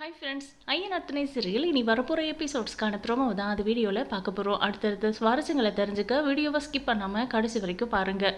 Hi friends ஐயன் அத்தனை சிறியில் இனி வரப்போகிற எபிசோட்ஸ்க்கான ப்ரோமோ தான் அது வீடியோவில் பார்க்க போகிறோம் அடுத்தடுத்த சுவாரஸ்யங்களை தெரிஞ்சுக்க வீடியோவை ஸ்கிப் பண்ணாமல் கடைசி வரைக்கும் பாருங்கள்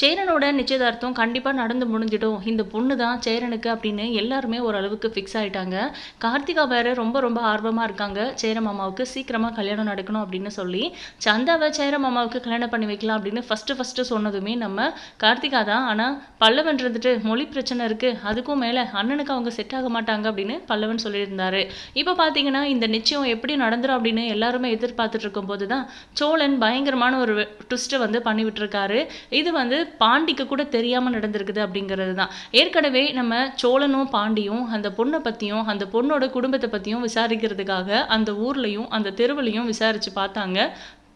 சேரனோட நிச்சயதார்த்தம் கண்டிப்பாக நடந்து முடிஞ்சிடும். இந்த பொண்ணு தான் சேரனுக்கு அப்படின்னு எல்லாருமே ஓரளவுக்கு ஃபிக்ஸ் ஆகிட்டாங்க கார்த்திகா வேறு ரொம்ப ரொம்ப ஆர்வமாக இருக்காங்க. சேர மாமாவுக்கு சீக்கிரமாக கல்யாணம் நடக்கணும் அப்படின்னு சொல்லி. சந்தாவை சேர மாமாவுக்கு கல்யாணம் பண்ணி வைக்கலாம் அப்படின்னு ஃபஸ்ட்டு ஃபஸ்ட்டு சொன்னதுமே நம்ம கார்த்திகா தான். ஆனால் பல்லவன் இருந்துட்டு மொழி பிரச்சனை இருக்குது அதுக்கும் மேலே அண்ணனுக்கு அவங்க செட் ஆக மாட்டாங்க அப்படின்னு பல்லவன் சொல்லியிருந்தாரு. இப்போ பார்த்தீங்கன்னா இந்த நிச்சயம் எப்படி நடந்துரும் அப்படின்னு எல்லாருமே எதிர்பார்த்துட்டு இருக்கும்போது தான் சோழன் பயங்கரமான ஒரு ட்விஸ்ட்டை வந்து பண்ணிவிட்டுருக்காரு. இது வந்து பாண்டிக்கு கூட தெரியாமல் நடந்திருக்குது அப்படிங்கிறது தான் ஏற்கனவே நம்ம சோழனும் பாண்டியும் அந்த பொண்ணை பற்றியும் அந்த பொண்ணோட குடும்பத்தை பற்றியும் விசாரிக்கிறதுக்காக அந்த ஊர்லேயும் அந்த தெருவுலையும் விசாரித்து பார்த்தாங்க.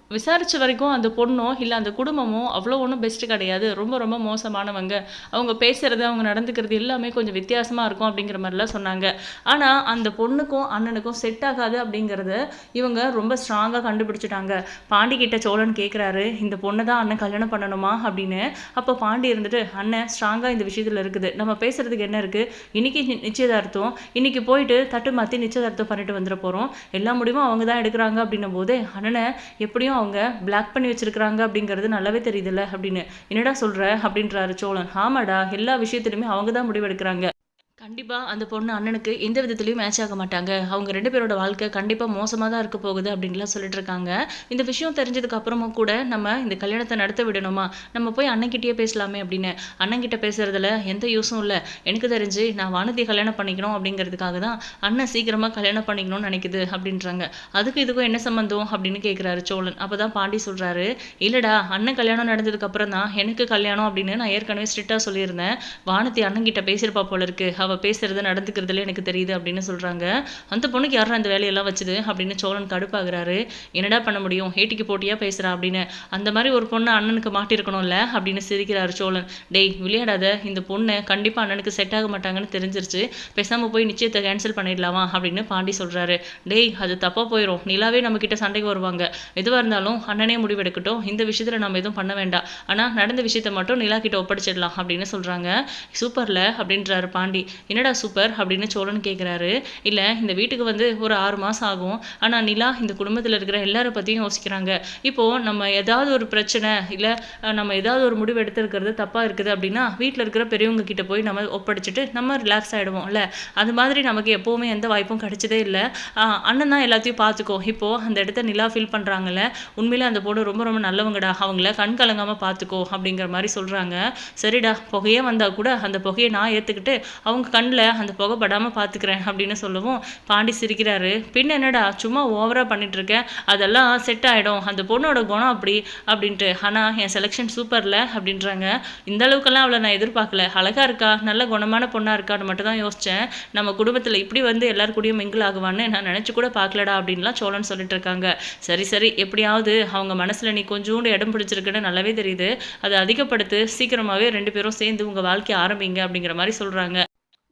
விசாரித்த வரைக்கும் அந்த பொண்ணோ இல்லை அந்த குடும்பமோ அவ்வளோ ஒன்றும் பெஸ்ட்டு கிடையாது. ரொம்ப ரொம்ப மோசமானவங்க. அவங்க பேசுகிறது அவங்க நடந்துக்கிறது எல்லாமே கொஞ்சம் வித்தியாசமாக இருக்கும் அப்படிங்கிற மாதிரிலாம் சொன்னாங்க. ஆனால் அந்த பொண்ணுக்கும் அண்ணனுக்கும் செட் ஆகாது அப்படிங்கிறத இவங்க ரொம்ப ஸ்ட்ராங்காக கண்டுபிடிச்சிட்டாங்க. பாண்டி கிட்ட சோழன் கேட்குறாரு இந்த பொண்ணை தான் அண்ணன் கல்யாணம் பண்ணணுமா? அப்படின்னு. அப்போ பாண்டி இருந்துட்டு அண்ணன் ஸ்ட்ராங்காக இந்த விஷயத்தில் இருக்குது. நம்ம பேசுகிறதுக்கு என்ன இருக்குது இன்றைக்கி நி- நிச்சயதார்த்தம். இன்றைக்கி போயிட்டு தட்டு மாற்றி நிச்சயதார்த்தம் பண்ணிட்டு வந்துட போகிறோம் எல்லா முடிவும் அவங்க தான் எடுக்கிறாங்க அப்படின்னும் போது அண்ணனை எப்படியும் அவங்க பிளாக் பண்ணி வச்சிருக்கிறாங்க அப்படிங்கிறது நல்லாவே தெரியுதுல்ல அப்படின்னு. என்னடா சொல்ற? அப்படின்றாரு சோழன். ஆமாடா எல்லா விஷயத்திலுமே அவங்க தான் முடிவெடுக்கிறாங்க. கண்டிப்பாக அந்த பொண்ணு அண்ணனுக்கு எந்த விதத்துலையும் மேட்ச் ஆக மாட்டாங்க. அவங்க ரெண்டு பேரோட வாழ்க்கை கண்டிப்பாக மோசமாக தான் இருக்க போகுது அப்படின்லாம் சொல்லிட்டு இருக்காங்க. இந்த விஷயம் தெரிஞ்சதுக்கு அப்புறமும் கூட நம்ம இந்த கல்யாணத்தை நடத்த விடணுமா? நம்ம போய் அண்ணன்கிட்டயே பேசலாமே அப்படின்னு. அண்ணன்கிட்ட பேசுறதுல எந்த யூஸும் இல்லை. எனக்கு தெரிஞ்சு நான் வானதி கல்யாணம் பண்ணிக்கணும் அப்படிங்கிறதுக்காக தான் அண்ணன் சீக்கிரமாக கல்யாணம் பண்ணிக்கணும்னு நினைக்குது அப்படின்றாங்க. அதுக்கு இதுக்கும் என்ன சம்மந்தம் அப்படின்னு கேட்குறாரு சோழன். அப்போ தான் பாண்டி சொல்கிறாரு இல்லைடா அண்ணன் கல்யாணம் நடந்ததுக்கு அப்புறம் தான் எனக்கு கல்யாணம் அப்படின்னு நான் ஏற்கனவே ஸ்ட்ரிக்டாக சொல்லியிருந்தேன். வானதி அண்ணன்கிட்ட பேசியிருப்பா போல இருக்கு. அவ பேசுறது நடந்துக்கிறதுல எனக்கு தெரியுது அப்படின்னு சொல்கிறாங்க அந்த பொண்ணுக்கு யாரும் அந்த வேலையெல்லாம் வச்சுது? அப்படின்னு சோழன் கடுப்பாகிறாரு. என்னடா பண்ண முடியும்? ஏட்டிக்கு போட்டியாக பேசுகிறா அப்படின்னு. அந்த மாதிரி ஒரு பொண்ணு அண்ணனுக்கு மாட்டிருக்கணும்ல அப்படின்னு சிரிக்கிறாரு சோழன். டேய் விளையாடாத. இந்த பொண்ணு கண்டிப்பாக அண்ணனுக்கு செட் ஆக மாட்டாங்கன்னு தெரிஞ்சிருச்சு. பேசாமல் போய் நிச்சயத்தை கேன்சல் பண்ணிடலாமா? அப்படின்னு பாண்டி சொல்கிறாரு டேய் அது தப்பாக போயிடும் நிலாவே நம்ம கிட்ட சண்டைக்கு வருவாங்க. எதுவாக இருந்தாலும் அண்ணனே முடிவெடுக்கட்டும். இந்த விஷயத்தில் நம்ம எதுவும் பண்ண வேண்டாம். ஆனால் நடந்த விஷயத்த மட்டும் நிலா கிட்ட ஒப்படைச்சிடலாம் அப்படின்னு சொல்கிறாங்க சூப்பர்ல அப்படின்றாரு பாண்டி. என்னடா சூப்பர் அப்படின்னு சோழன் கேட்குறாரு இல்லை இந்த வீட்டுக்கு வந்து ஒரு ஆறு மாதம் ஆகும். ஆனால் நிலா இந்த குடும்பத்தில் இருக்கிற எல்லாரை பற்றியும் யோசிக்கிறாங்க. இப்போது நம்ம ஏதாவது ஒரு பிரச்சனை இல்லை நம்ம ஏதாவது ஒரு முடிவு எடுத்துருக்கிறது தப்பாக இருக்குது அப்படின்னா வீட்டில் இருக்கிற பெரியவங்க கிட்ட போய் நம்ம ஒப்படைச்சிட்டு நம்ம ரிலாக்ஸ் ஆகிடுவோம்ல அது மாதிரி நமக்கு எப்போவுமே எந்த வாய்ப்பும் கிடைச்சதே இல்லை. அண்ணன் தான் எல்லாத்தையும் பார்த்துக்கோ. இப்போது அந்த இடத்த நிலா ஃபீல் பண்ணுறாங்கல்ல உண்மையிலே அந்த பொண்ணு ரொம்ப ரொம்ப நல்லவங்கடா. அவங்கள கண் கலங்காமல் பார்த்துக்கோ அப்படிங்கிற மாதிரி சொல்கிறாங்க சரிடா புகையே வந்தால் கூட அந்த புகையை நான் ஏற்றுக்கிட்டு அவங்க கண்ணில் அந்த புகை படாமல் பார்த்துக்கிறேன் அப்படின்னு சொல்லவும் பாண்டி சிரிக்கிறாரு. பின்ன என்னடா சும்மா ஓவராக பண்ணிகிட்ருக்கேன் அதெல்லாம் செட் ஆகிடும் அந்த பொண்ணோட குணம் அப்படி அப்படின்ட்டு. ஆனால் என் செலெக்ஷன் சூப்பரில் அப்படின்றாங்க. இந்த அளவுக்கெல்லாம் அவளை நான் எதிர்பார்க்கல. அழகாக இருக்கா? நல்ல குணமான பொண்ணாக இருக்கான்னு மட்டும் தான் யோசித்தேன் நம்ம குடும்பத்தில் இப்படி வந்து எல்லாரு கூடயும் மிங்கிள் ஆகுவான்னு நான் நினச்சி கூட பார்க்கலடா அப்படின்லாம் சோழன் சொல்லிட்டு இருக்காங்க. சரி சரி எப்படியாவது அவங்க மனசில் நீ கொஞ்சோண்டு இடம் பிடிச்சிருக்குன்னு நல்லாவே தெரியுது. அதை அதிகப்படுத்து சீக்கிரமாகவே ரெண்டு பேரும் சேர்ந்து உங்கள் வாழ்க்கையை ஆரம்பிங்க அப்படிங்கிற மாதிரி சொல்கிறாங்க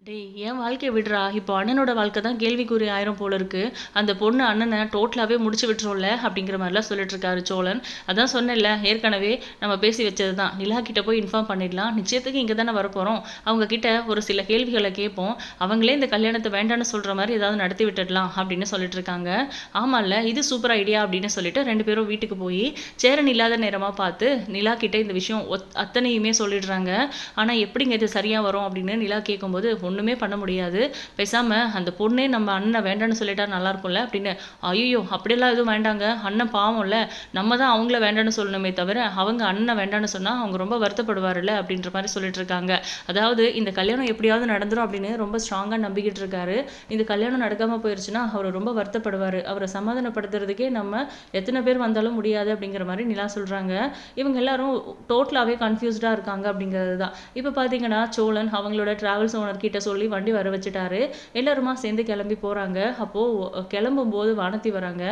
டேய் என் வாழ்க்கையை விடுறா. இப்போ அண்ணனோட வாழ்க்கை தான் கேள்விக்குறி ஆயிரம் போல இருக்கு. அந்த பொண்ணு அண்ணனை டோட்டலாகவே முடிச்சு விட்டுரும்ல அப்படிங்கிற மாதிரிலாம் சொல்லிட்டு இருக்காரு சோழன். அதான் சொன்னேன்ல ஏற்கனவே நம்ம பேசி வச்சது தான் நிலா கிட்ட போய் இன்ஃபார்ம் பண்ணிடலாம். நிச்சயத்துக்கு இங்கே தானே வரப்போகிறோம் அவங்க கிட்ட ஒரு சில கேள்விகளை கேட்போம். அவங்களே இந்த கல்யாணத்தை வேண்டாம்னு சொல்கிற மாதிரி ஏதாவது நடத்தி விட்டுடலாம் அப்படின்னு சொல்லிட்டு இருக்காங்க. ஆமாம்ல இது சூப்பர் ஐடியா அப்படின்னு சொல்லிட்டு ரெண்டு பேரும் வீட்டுக்கு போய் சேரன் இல்லாத நேரமாக பார்த்து நிலா கிட்ட இந்த விஷயம் ஒத்- அத்தனையுமே சொல்லிடுறாங்க. ஆனால் எப்படிங்க இது சரியாக வரும் அப்படின்னு நிலா கேட்கும்போது ஒன்று ஒன்றுமே பண்ண முடியாது. பேசாமல் அந்த பொண்ணே நம்ம அண்ணனை வேண்டாம்னு சொல்லிட்டா நல்லா இருக்கும்ல அப்படின்னு ஐயோ அப்படியெல்லாம் எதுவும் வேண்டாங்க. அண்ணன் பாவம்ல நம்ம தான் அவங்கள வேண்டாம்னு சொல்லணுமே தவிர அவங்க அண்ணனை வேண்டான்னு சொன்னால் அவங்க ரொம்ப வருத்தப்படுவார்ல அப்படின்ற மாதிரி சொல்லிட்டு இருக்காங்க அதாவது இந்த கல்யாணம் எப்படியாவது நடந்துரும் அப்படின்னு ரொம்ப ஸ்ட்ராங்காக நம்பிக்கிட்டு இருக்காரு இந்த கல்யாணம் நடக்காமல் போயிடுச்சுன்னா அவர் ரொம்ப வருத்தப்படுவார். அவரை சமாதானப்படுத்துறதுக்கே நம்ம எத்தனை பேர் வந்தாலும் முடியாது அப்படிங்கிற மாதிரி நிலா சொல்கிறாங்க இவங்க எல்லாரும் டோட்டலாகவே கன்ஃபியூஸ்டாக இருக்காங்க அப்படிங்கிறது தான் இப்போ பார்த்தீங்கன்னா சோழன் அவங்களோட ட்ராவல்ஸ் ஓனர் கிட்ட சொல்லி வண்டி வர வச்சுட்டாரு. எல்லாருமா சேர்ந்து கிளம்பி போகிறாங்க அப்போது கிளம்பும் போது வானத்தி வராங்க.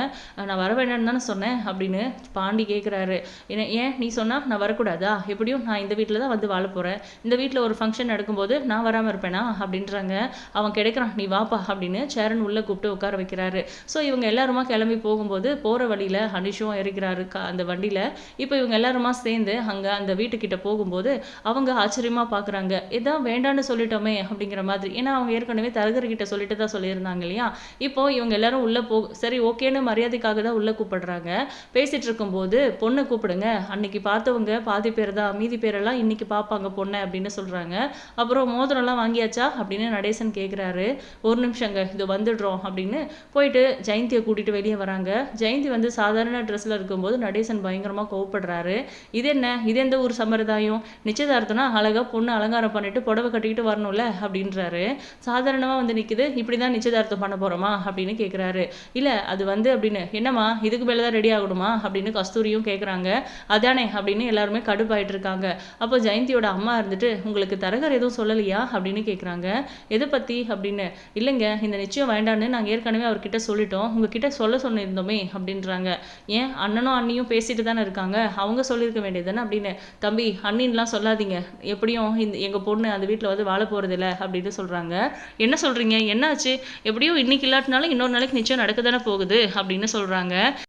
நான் வர வேண்டாம்னு தானே சொன்னேன் அப்படின்னு பாண்டி கேட்குறாரு என்ன ஏன்? நீ சொன்னா நான் வரக்கூடாதா? எப்படியும் நான் இந்த வீட்டில் தான் வந்து வாழ போகிறேன் இந்த வீட்டில் ஒரு ஃபங்க்ஷன் நடக்கும்போது நான் வராமல் இருப்பேனா? அப்படின்றாங்க. அவன் கிடைக்கிறான் நீ வாப்பா அப்படின்னு சேரன் உள்ளே கூப்பிட்டு உட்கார வைக்கிறாரு. ஸோ இவங்க எல்லாருமா கிளம்பி போகும்போது போகிற வழியில் ஹனிஷும் இருக்கிறாரு கா- அந்த வண்டியில். இப்போ இவங்க எல்லாருமா சேர்ந்து அங்கே அந்த வீட்டுக்கிட்ட போகும்போது அவங்க ஆச்சரியமாக பார்க்குறாங்க இதான் வேண்டான்னு சொல்லிட்டோமே அப்படிங்கிற மாதிரி. ஏன்னா அவங்க ஏற்கனவே தரகர்கிட்ட சொல்லிட்டு தான் சொல்லியிருந்தாங்க இல்லையா? இப்போ இவங்க எல்லாரும் உள்ளே போ சரி ஓகேன்னு மரியாதைக்காக தான் உள்ளே கூப்பிடுறாங்க. பேசிட்டு இருக்கும்போது பொண்ணை கூப்பிடுங்க. அன்னைக்கு பார்த்தவங்க பாதி பேர் தான் மீதி பேரெல்லாம் இன்னைக்கு பார்ப்பாங்க பொண்ணை அப்படின்னு சொல்கிறாங்க அப்புறம் மோதிரம்லாம் வாங்கியாச்சா? அப்படின்னு நடேசன் கேட்குறாரு ஒரு நிமிஷங்க இது வந்துடுறோம் அப்படின்னு போயிட்டு ஜெயந்தியை கூட்டிகிட்டு வெளியே வராங்க. ஜெயந்தி வந்து சாதாரண ட்ரெஸ்ஸில் இருக்கும்போது நடேசன் பயங்கரமாக கோவப்படுறாரு. இது என்ன? இது எந்த ஒரு சம்பிரதாயம்? நிச்சயதார்த்தம்னா அழகாக பொண்ணு அலங்காரம் பண்ணிட்டு புடவை கட்டிக்கிட்டு வரணும்ல அப்படின்னு அப்படின்றாரு. சாதாரணமாக வந்து நிற்குது இப்படி தான் நிச்சயதார்த்தம் பண்ண போகிறோமா அப்படின்னு கேட்குறாரு இல்லை அது வந்து அப்படின்னு என்னம்மா இதுக்கு மேலே தான் ரெடி ஆகணுமா? அப்படின்னு கஸ்தூரியும் கேட்குறாங்க அதானே அப்படின்னு எல்லாருமே கடுப்பாயிட்டு இருக்காங்க அப்போ ஜெயந்தியோட அம்மா இருந்துட்டு உங்களுக்கு தரகர் எதுவும் சொல்லலையா? அப்படின்னு கேட்குறாங்க எதை பற்றி அப்படின்னு இல்லைங்க இந்த நிச்சயம் வேண்டான்னு நாங்கள் ஏற்கனவே அவர்கிட்ட சொல்லிட்டோம். உங்ககிட்ட சொல்ல சொன்னிருந்தோமே அப்படின்றாங்க. ஏன் அண்ணனும் அண்ணியும் பேசிட்டு தானே இருக்காங்க? அவங்க சொல்லியிருக்க வேண்டியது தானே அப்படின்னு தம்பி அண்ணின்லாம் சொல்லாதீங்க. எப்படியும் இந்த எங்கள் பொண்ணு அந்த வீட்டில் வந்து வாழ போகிறதில்ல அப்படின்னு சொல்கிறாங்க என்ன சொல்கிறீங்க என்னாச்சு? எப்படியும் இன்னைக்கு இல்லாட்டினாலும் இன்னொரு நாளைக்கு நிச்சயம் நடக்க தானே போகுது அப்படின்னு சொல்கிறாங்க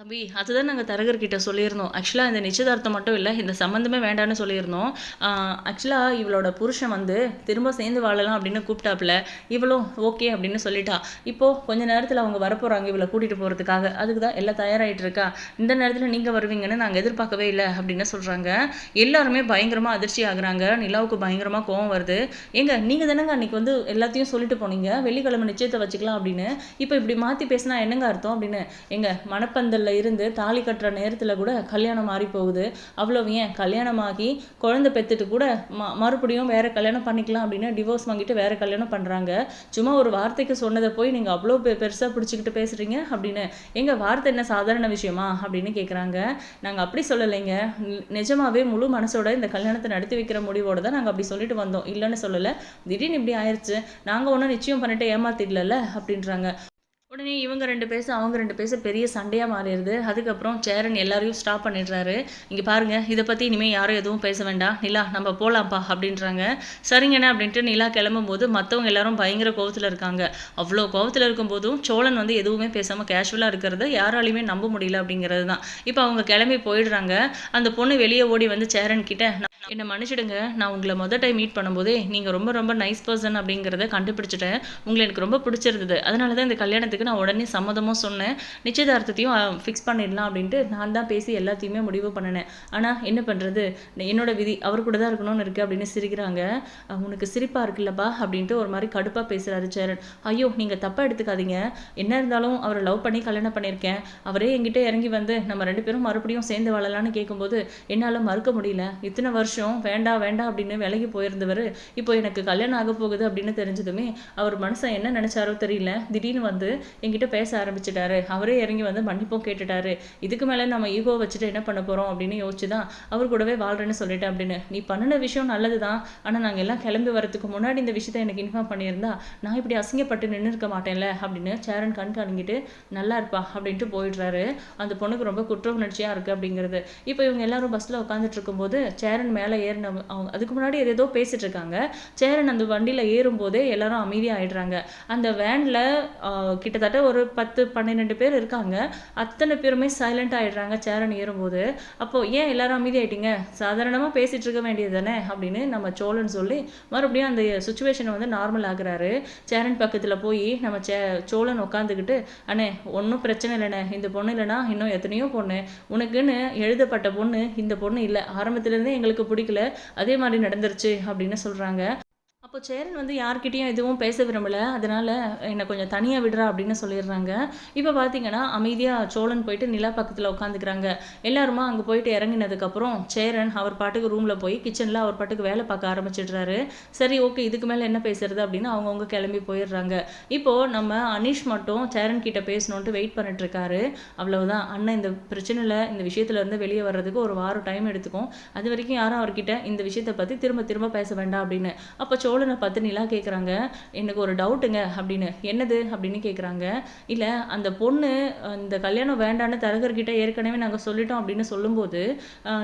தம்பி அதுதான் நாங்கள் தரகர்கிட்ட சொல்லியிருந்தோம். ஆக்சுவலாக இந்த நிச்சயதார்த்தம் மட்டும் இல்லை இந்த சம்மந்தமே வேண்டாம்னு சொல்லியிருந்தோம். ஆக்சுவலாக இவளோட புருஷன் வந்து திரும்ப சேர்ந்து வாழலாம் அப்படின்னு கூப்பிட்டாப்புல. இவளும் ஓகே அப்படின்னு சொல்லிட்டா. இப்போது கொஞ்ச நேரத்தில் அவங்க வரப்போகிறாங்க இவளை கூட்டிகிட்டு போகிறதுக்காக அதுக்கு தான் எல்லாம் தயாராகிட்டு இருக்கா. இந்த நேரத்தில் நீங்கள் வருவீங்கன்னு நாங்கள் எதிர்பார்க்கவே இல்லை அப்படின்னு சொல்கிறாங்க எல்லாருமே பயங்கரமாக அதிர்ச்சி ஆகுறாங்க. நிலாவுக்கு பயங்கரமாக கோவம் வருது. ஏங்க நீங்கள் தானேங்க அன்றைக்கி வந்து எல்லாத்தையும் சொல்லிட்டு போனீங்க. வெள்ளிக்கிழமை நிச்சயத்தை வச்சுக்கலாம் அப்படின்னு. இப்போ இப்படி மாற்றி பேசினா என்னங்க அர்த்தம் அப்படின்னு. எங்கள் எங்க மணப்பந்தல்ல இருந்து தாலி கட்டுற நேரத்தில் கூட கல்யாணம் மாறி போகுது. அவ்வளோ ஏன்? கல்யாணமாகி குழந்தை பெற்றுட்டு கூட ம மறுபடியும் வேற கல்யாணம் பண்ணிக்கலாம் அப்படின்னு டிவோர்ஸ் வாங்கிட்டு வேறு கல்யாணம் பண்ணுறாங்க சும்மா ஒரு வார்த்தைக்கு சொன்னதை போய் நீங்கள் அவ்வளோ பெ பெருசாக பிடிச்சிக்கிட்டு பேசுகிறீங்க அப்படின்னு. எங்கள் வார்த்தை என்ன சாதாரண விஷயமா அப்படின்னு கேட்குறாங்க நாங்கள் அப்படி சொல்லலைங்க. நிஜமாகவே முழு மனசோட இந்த கல்யாணத்தை நடத்தி வைக்கிற முடிவோடு தான் நாங்கள் அப்படி சொல்லிட்டு வந்தோம். இல்லைன்னு சொல்லலை. திடீர்னு இப்படி ஆயிடுச்சு நாங்கள் ஒன்றும் நிச்சயம் பண்ணிட்டு ஏமாத்திடல அப்படின்றாங்க. உடனே இவங்க ரெண்டு பேச அவங்க ரெண்டு பேச பெரிய சண்டையாக மாறிடுது. அதுக்கப்புறம் சேரன் எல்லாரையும் ஸ்டாப் பண்ணிடுறாரு. இங்கே பாருங்கள் இதை பற்றி இனிமேல் யாரும் எதுவும் பேச வேண்டாம். நிலா நம்ம போகலாம்ப்பா அப்படின்றாங்க. சரிங்கண்ணே அப்படின்ட்டு நிலா கிளம்பும்போது மற்றவங்க எல்லாரும் பயங்கர கோவத்தில் இருக்காங்க. அவ்வளோ கோவத்தில் இருக்கும்போதும் சோழன் வந்து எதுவுமே பேசாமல் கேஷுவலாக இருக்கிறத யாராலையுமே நம்ப முடியல அப்படிங்கிறது தான். இப்போ அவங்க கிளம்பி போயிடுறாங்க. அந்த பொண்ணு வெளியே ஓடி வந்து சேரன் கிட்ட என்னை மன்னிச்சிடுங்க நான் உங்களை மொதல் டைம் மீட் பண்ணும்போதே நீங்கள் ரொம்ப ரொம்ப நைஸ் பர்சன் அப்படிங்கிறத கண்டுபிடிச்சிட்டேன். உங்களை எனக்கு ரொம்ப பிடிச்சிருந்தது. அதனால தான் இந்த கல்யாணத்துக்கு நான் உடனே சம்மதமும் சொன்னேன். நிச்சயதார்த்தத்தையும் ஃபிக்ஸ் பண்ணிடலாம் அப்படின்ட்டு நான் தான் பேசி எல்லாத்தையுமே முடிவு பண்ணினேன். ஆனால் என்ன பண்ணுறது என்னோட விதி அவர் கூட தான் இருக்கணும்னு இருக்குது அப்படின்னு சிரிக்கிறாங்க. உனக்கு சிரிப்பாக இருக்குல்லப்பா அப்படின்ட்டு ஒரு மாதிரி கடுப்பாக பேசுகிறாரு சேரன். ஐயோ நீங்கள் தப்பாக எடுத்துக்காதீங்க. என்ன இருந்தாலும் அவரை லவ் பண்ணி கல்யாணம் பண்ணியிருக்கேன். அவரே என்கிட்ட இறங்கி வந்து நம்ம ரெண்டு பேரும் மறுபடியும் சேர்ந்து வாழலான்னு கேட்கும்போது என்னால் மறுக்க முடியல. இத்தனை வருஷம் வேண்டாம் வேண்டாம் அப்படின்னு விலகி போயிருந்தவர் இப்போ எனக்கு கல்யாணம் ஆக போகுது அப்படின்னு தெரிஞ்சதுமே அவர் மனசை என்ன நினச்சாரோ தெரியல. திடீர்னு வந்து என்கிட்ட பேச ஆரம்பிச்சிட்டாரு. அவரே இறங்கி வந்து மன்னிப்பும் கேட்டுட்டாரு. இதுக்கு மேலே நம்ம ஈகோ வச்சுட்டு என்ன பண்ண போகிறோம் அப்படின்னு யோசிச்சு தான் அவர் கூடவே வாழ்றேன்னு சொல்லிட்டேன் அப்படின்னு. நீ பண்ணின விஷயம் நல்லது தான் ஆனால் நாங்கள் எல்லாம் கிளம்பி வரதுக்கு முன்னாடி இந்த விஷயத்த எனக்கு இன்ஃபார்ம் பண்ணியிருந்தா நான் இப்படி அசிங்கப்பட்டு நின்று இருக்க மாட்டேன்ல அப்படின்னு சேரன் கண் கலங்கிட்டு நல்லா இருப்பா அப்படின்ட்டு போயிடுறாரு. அந்த பொண்ணுக்கு ரொம்ப குற்ற உணர்ச்சியாக இருக்குது அப்படிங்கிறது. இப்போ இவங்க எல்லாரும் பஸ்ஸில் உட்காந்துட்டு இருக்கும்போது சேரன் மேலே ஏறின அவங்க அதுக்கு முன்னாடி ஏதேதோ பேசிட்டு இருக்காங்க. சேரன் அந்த வண்டியில் ஏறும்போதே எல்லாரும் அமைதியாக ஆயிடுறாங்க அந்த வேனில் கிட்ட கிட்டத்தட்ட ஒரு பத்து பன்னிரெண்டு பேர் இருக்காங்க. அத்தனை பேருமே சைலண்ட் ஆகிடுறாங்க சேரன் ஏறும்போது அப்போ ஏன் எல்லாரும் அமைதியாயிட்டீங்க? சாதாரணமாக பேசிகிட்டு இருக்க வேண்டியது தானே? அப்படின்னு நம்ம சோழன் சொல்லி மறுபடியும் அந்த சுச்சுவேஷனை வந்து நார்மல் ஆகுறாரு சேரன் பக்கத்தில் போய் நம்ம சே சோழன் உட்காந்துக்கிட்டு அண்ணே ஒன்றும் பிரச்சனை இல்லைண்ணே. இந்த பொண்ணு இல்லைனா இன்னும் எத்தனையோ பொண்ணு. உனக்குன்னு எழுதப்பட்ட பொண்ணு இந்த பொண்ணு இல்லை. ஆரம்பத்துலேருந்தே எங்களுக்கு பிடிக்கல. அதே மாதிரி நடந்துருச்சு அப்படின்னு சொல்கிறாங்க அப்போ சேரன் வந்து யார்கிட்டயும் எதுவும் பேச விரும்பல. அதனால என்னை கொஞ்சம் தனியாக விடுறா அப்படின்னு சொல்லிடுறாங்க. இப்போ பார்த்தீங்கன்னா அமைதியாக சோழன் போயிட்டு நிலா பக்கத்தில் உட்காந்துக்கிறாங்க. எல்லாருமா அங்கே போயிட்டு இறங்கினதுக்கப்புறம் சேரன் அவர் பாட்டுக்கு ரூமில் போய் கிச்சனில் அவர் பாட்டுக்கு வேலை பார்க்க ஆரம்பிச்சிடுறாரு. சரி ஓகே இதுக்கு மேலே என்ன பேசுறது அப்படின்னு அவங்கவுங்க கிளம்பி போயிடுறாங்க. இப்போது நம்ம அனீஷ் மட்டும் சேரன் கிட்ட பேசணுன்ட்டு வெயிட் பண்ணிட்டுருக்காரு அவ்வளவுதான். அண்ணன் இந்த பிரச்சனையில் இந்த விஷயத்துல இருந்து வெளியே வர்றதுக்கு ஒரு வாரம் டைம் எடுத்துக்கும். அது வரைக்கும் யாரும் அவர்கிட்ட இந்த விஷயத்தை பற்றி திரும்ப திரும்ப பேச வேண்டாம் அப்படின்னு. அப்போ சோழன் பார்த்து நிலா கேட்குறாங்க எனக்கு ஒரு டவுட்டுங்க அப்படின்னு. என்னது? அப்படின்னு கேட்குறாங்க இல்லை அந்த பொண்ணு அந்த இந்த கல்யாணம் வேண்டான்னு தரகர்கிட்ட ஏற்கனவே நாங்கள் சொல்லிட்டோம் அப்படின்னு சொல்லும்போது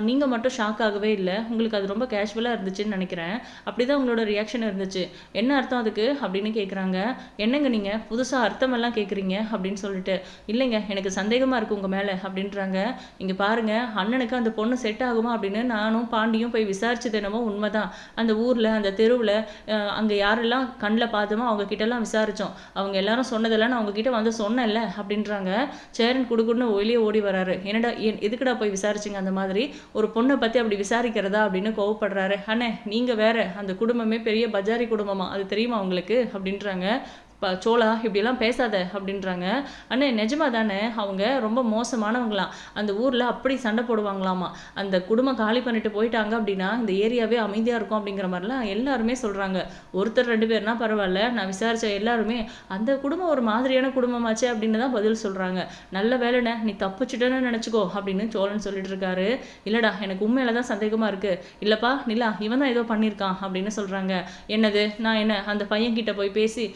நீங்கள் மட்டும் ஷாக் ஆகவே இல்லை. உங்களுக்கு அது ரொம்ப கேஷுவலாக இருந்துச்சுன்னு நினைக்கிறேன். அப்படிதான் உங்களோட ரியாக்ஷன் இருந்துச்சு. என்ன அர்த்தம் அதுக்கு? அப்படின்னு கேட்குறாங்க என்னங்க நீங்கள் புதுசாக அர்த்தமெல்லாம் கேட்குறீங்க அப்படின்னு சொல்லிட்டு. இல்லைங்க எனக்கு சந்தேகமாக இருக்குது உங்கள் மேலே அப்படின்றாங்க. இங்கே பாருங்க அண்ணனுக்கு அந்த பொண்ணு செட் ஆகுமா அப்படின்னு நானும் பாண்டியும் போய் விசாரிச்சது என்னமோ உண்மைதான். அந்த ஊரில் அந்த தெருவில் அங்கே யாரெல்லாம் கண்ணில் பார்த்தோமோ அவங்க கிட்டலாம் விசாரித்தோம் அவங்க எல்லாரும் சொன்னதெல்லாம் நான் உங்ககிட்ட வந்து சொன்னேன்ல அப்படின்றாங்க. சேரன் குடுக்குன்னு வெளியே ஓடி வராரு. என்னடா என் எதுக்குடா போய் விசாரிச்சிங்க அந்த மாதிரி? ஒரு பொண்ணை பற்றி அப்படி விசாரிக்கிறதா அப்படின்னு கோவப்படுறாரு. அண்ணே நீங்கள் வேற அந்த குடும்பமே பெரிய பஜாரி குடும்பமா? அது தெரியுமா உங்களுக்கு? அப்படின்றாங்க. ப சோழா இப்படியெல்லாம் பேசாத அப்படின்றாங்க. அண்ணே நிஜமா தானே? அவங்க ரொம்ப மோசமானவங்களாம். அந்த ஊரில் அப்படி சண்டை போடுவாங்களாமா? அந்த குடும்பம் காலி பண்ணிட்டு போயிட்டாங்க அப்படின்னா இந்த ஏரியாவே அமைதியாக இருக்கும் அப்படிங்கிற மாதிரிலாம் எல்லாருமே சொல்கிறாங்க ஒருத்தர் ரெண்டு பேர்னா பரவாயில்ல. நான் விசாரித்த எல்லாருமே அந்த குடும்பம் ஒரு மாதிரியான குடும்பமாச்சே அப்படின்னு தான் பதில் சொல்கிறாங்க நல்ல வேலைண்ணே நீ தப்பிச்சிட்டேன்னு நினச்சிக்கோ அப்படின்னு சோழன் சொல்லிட்டு இருக்காரு. இல்லைடா எனக்கு உண்மையில தான் சந்தேகமாக இருக்குது இல்லைப்பா நிலா இவன் தான் ஏதோ பண்ணியிருக்கான் அப்படின்னு சொல்கிறாங்க என்னது நான் என்ன அந்த பையன்கிட்ட போய் பேசி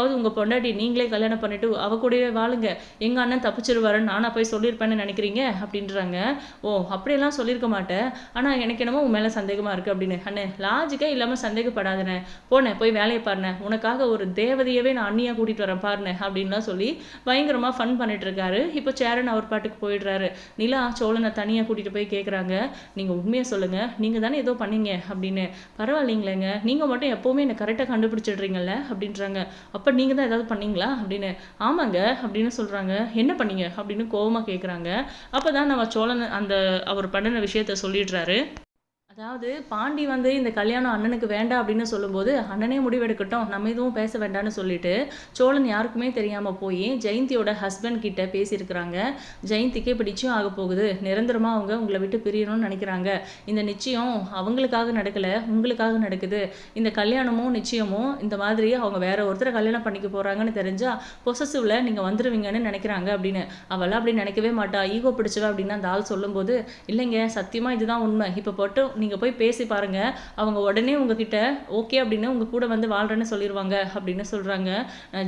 எப்படியாவது உங்கள் பொண்டாட்டி நீங்களே கல்யாணம் பண்ணிட்டு அவ கூடவே வாழுங்க. எங்கள் அண்ணன் தப்பிச்சிருவாருன்னு நானாக போய் சொல்லியிருப்பேன்னு நினைக்கிறீங்க? அப்படின்றாங்க. ஓ அப்படியெல்லாம் சொல்லியிருக்க மாட்டேன். ஆனால் எனக்கு என்னமோ உன் மேலே சந்தேகமாக இருக்குது அப்படின்னு. அண்ணே லாஜிக்கே இல்லாமல் சந்தேகப்படாதனே போனேன் போய் வேலையை பாருனேன் உனக்காக ஒரு தேவதையவே நான் அண்ணியாக கூட்டிகிட்டு வரேன் பாருனேன் அப்படின்லாம் சொல்லி பயங்கரமாக ஃபன் பண்ணிட்டு இருக்காரு. இப்போ சேரன் அவர் பாட்டுக்கு போயிடுறாரு. நிலா சோழனை தனியாக கூட்டிகிட்டு போய் கேட்குறாங்க நீங்கள் உண்மையை சொல்லுங்கள் நீங்கள் தானே ஏதோ பண்ணீங்க அப்படின்னு. பரவாயில்லைங்களேங்க. நீங்கள் மட்டும் எப்போவுமே என்னை கரெக்டாக கண்டுபிடிச்சிடுறீங்கல்ல அப்படின்றாங்க. அப்போ நீங்கள் தான் ஏதாவது பண்ணீங்களா? அப்படின்னு ஆமாங்க அப்படின்னு சொல்கிறாங்க என்ன பண்ணீங்க? அப்படின்னு கோவமாக கேட்குறாங்க அப்போ தான் நம்ம சோழன் அந்த அவர் பண்ணின விஷயத்த சொல்லிடுறாரு. அதாவது பாண்டி வந்து இந்த கல்யாணம் அண்ணனுக்கு வேண்டாம் அப்படின்னு சொல்லும்போது அண்ணனே முடிவெடுக்கட்டும் நம்ம எதுவும் பேச வேண்டாம்னு சொல்லிட்டு சோழன் யாருக்குமே தெரியாமல் போய் ஜெயந்தியோட ஹஸ்பண்ட் கிட்ட பேசியிருக்கிறாங்க. ஜெயந்திக்கே பிடிச்சும் ஆக போகுது. நிரந்தரமாக அவங்க உங்களை விட்டு பிரியணும்னு நினைக்கிறாங்க. இந்த நிச்சயம் அவங்களுக்காக நடக்கலை உங்களுக்காக நடக்குது. இந்த கல்யாணமும் நிச்சயமும் இந்த மாதிரி அவங்க வேற ஒருத்தரை கல்யாணம் பண்ணிக்க போகிறாங்கன்னு தெரிஞ்சா பொசசிவில் நீங்கள் வந்துடுவீங்கன்னு நினைக்கிறாங்க அப்படின்னு. அவளாம் அப்படி நினைக்கவே மாட்டா. ஈகோ பிடிச்சவ அப்படின்னு அந்த ஆள் சொல்லும்போது இல்லைங்க சத்தியமாக இதுதான் உண்மை. இப்போ போட்டு நீங்கள் போய் பேசி பாருங்கள் அவங்க உடனே உங்ககிட்ட ஓகே அப்படின்னு உங்கள் கூட வந்து வாழ்கிறேன்னு சொல்லிடுவாங்க அப்படின்னு சொல்கிறாங்க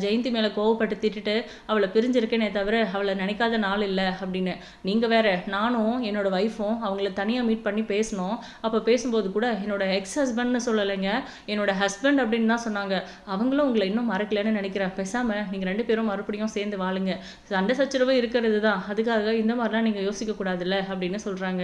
ஜெயந்தி மேலே கோவப்பட்டு திட்டுட்டு அவளை பிரிஞ்சிருக்கேனே தவிர அவளை நினைக்காத நாள் இல்லை அப்படின்னு. நீங்கள் வேற நானும் என்னோட ஒய்ஃபும் அவங்கள தனியாக மீட் பண்ணி பேசினோம். அப்போ பேசும்போது கூட என்னோட எக்ஸ் ஹஸ்பண்ட்னு சொல்லலைங்க. என்னோட ஹஸ்பண்ட் அப்படின்னு தான் சொன்னாங்க. அவங்களும் உங்களை இன்னும் மறக்கலைன்னு நினைக்கிறேன். பேசாமல் நீங்கள் ரெண்டு பேரும் மறுபடியும் சேர்ந்து வாழுங்க. சண்டை சச்சரவு இருக்கிறது தான். அதுக்காக இந்த மாதிரிலாம் நீங்கள் யோசிக்கக்கூடாதுல்ல அப்படின்னு சொல்கிறாங்க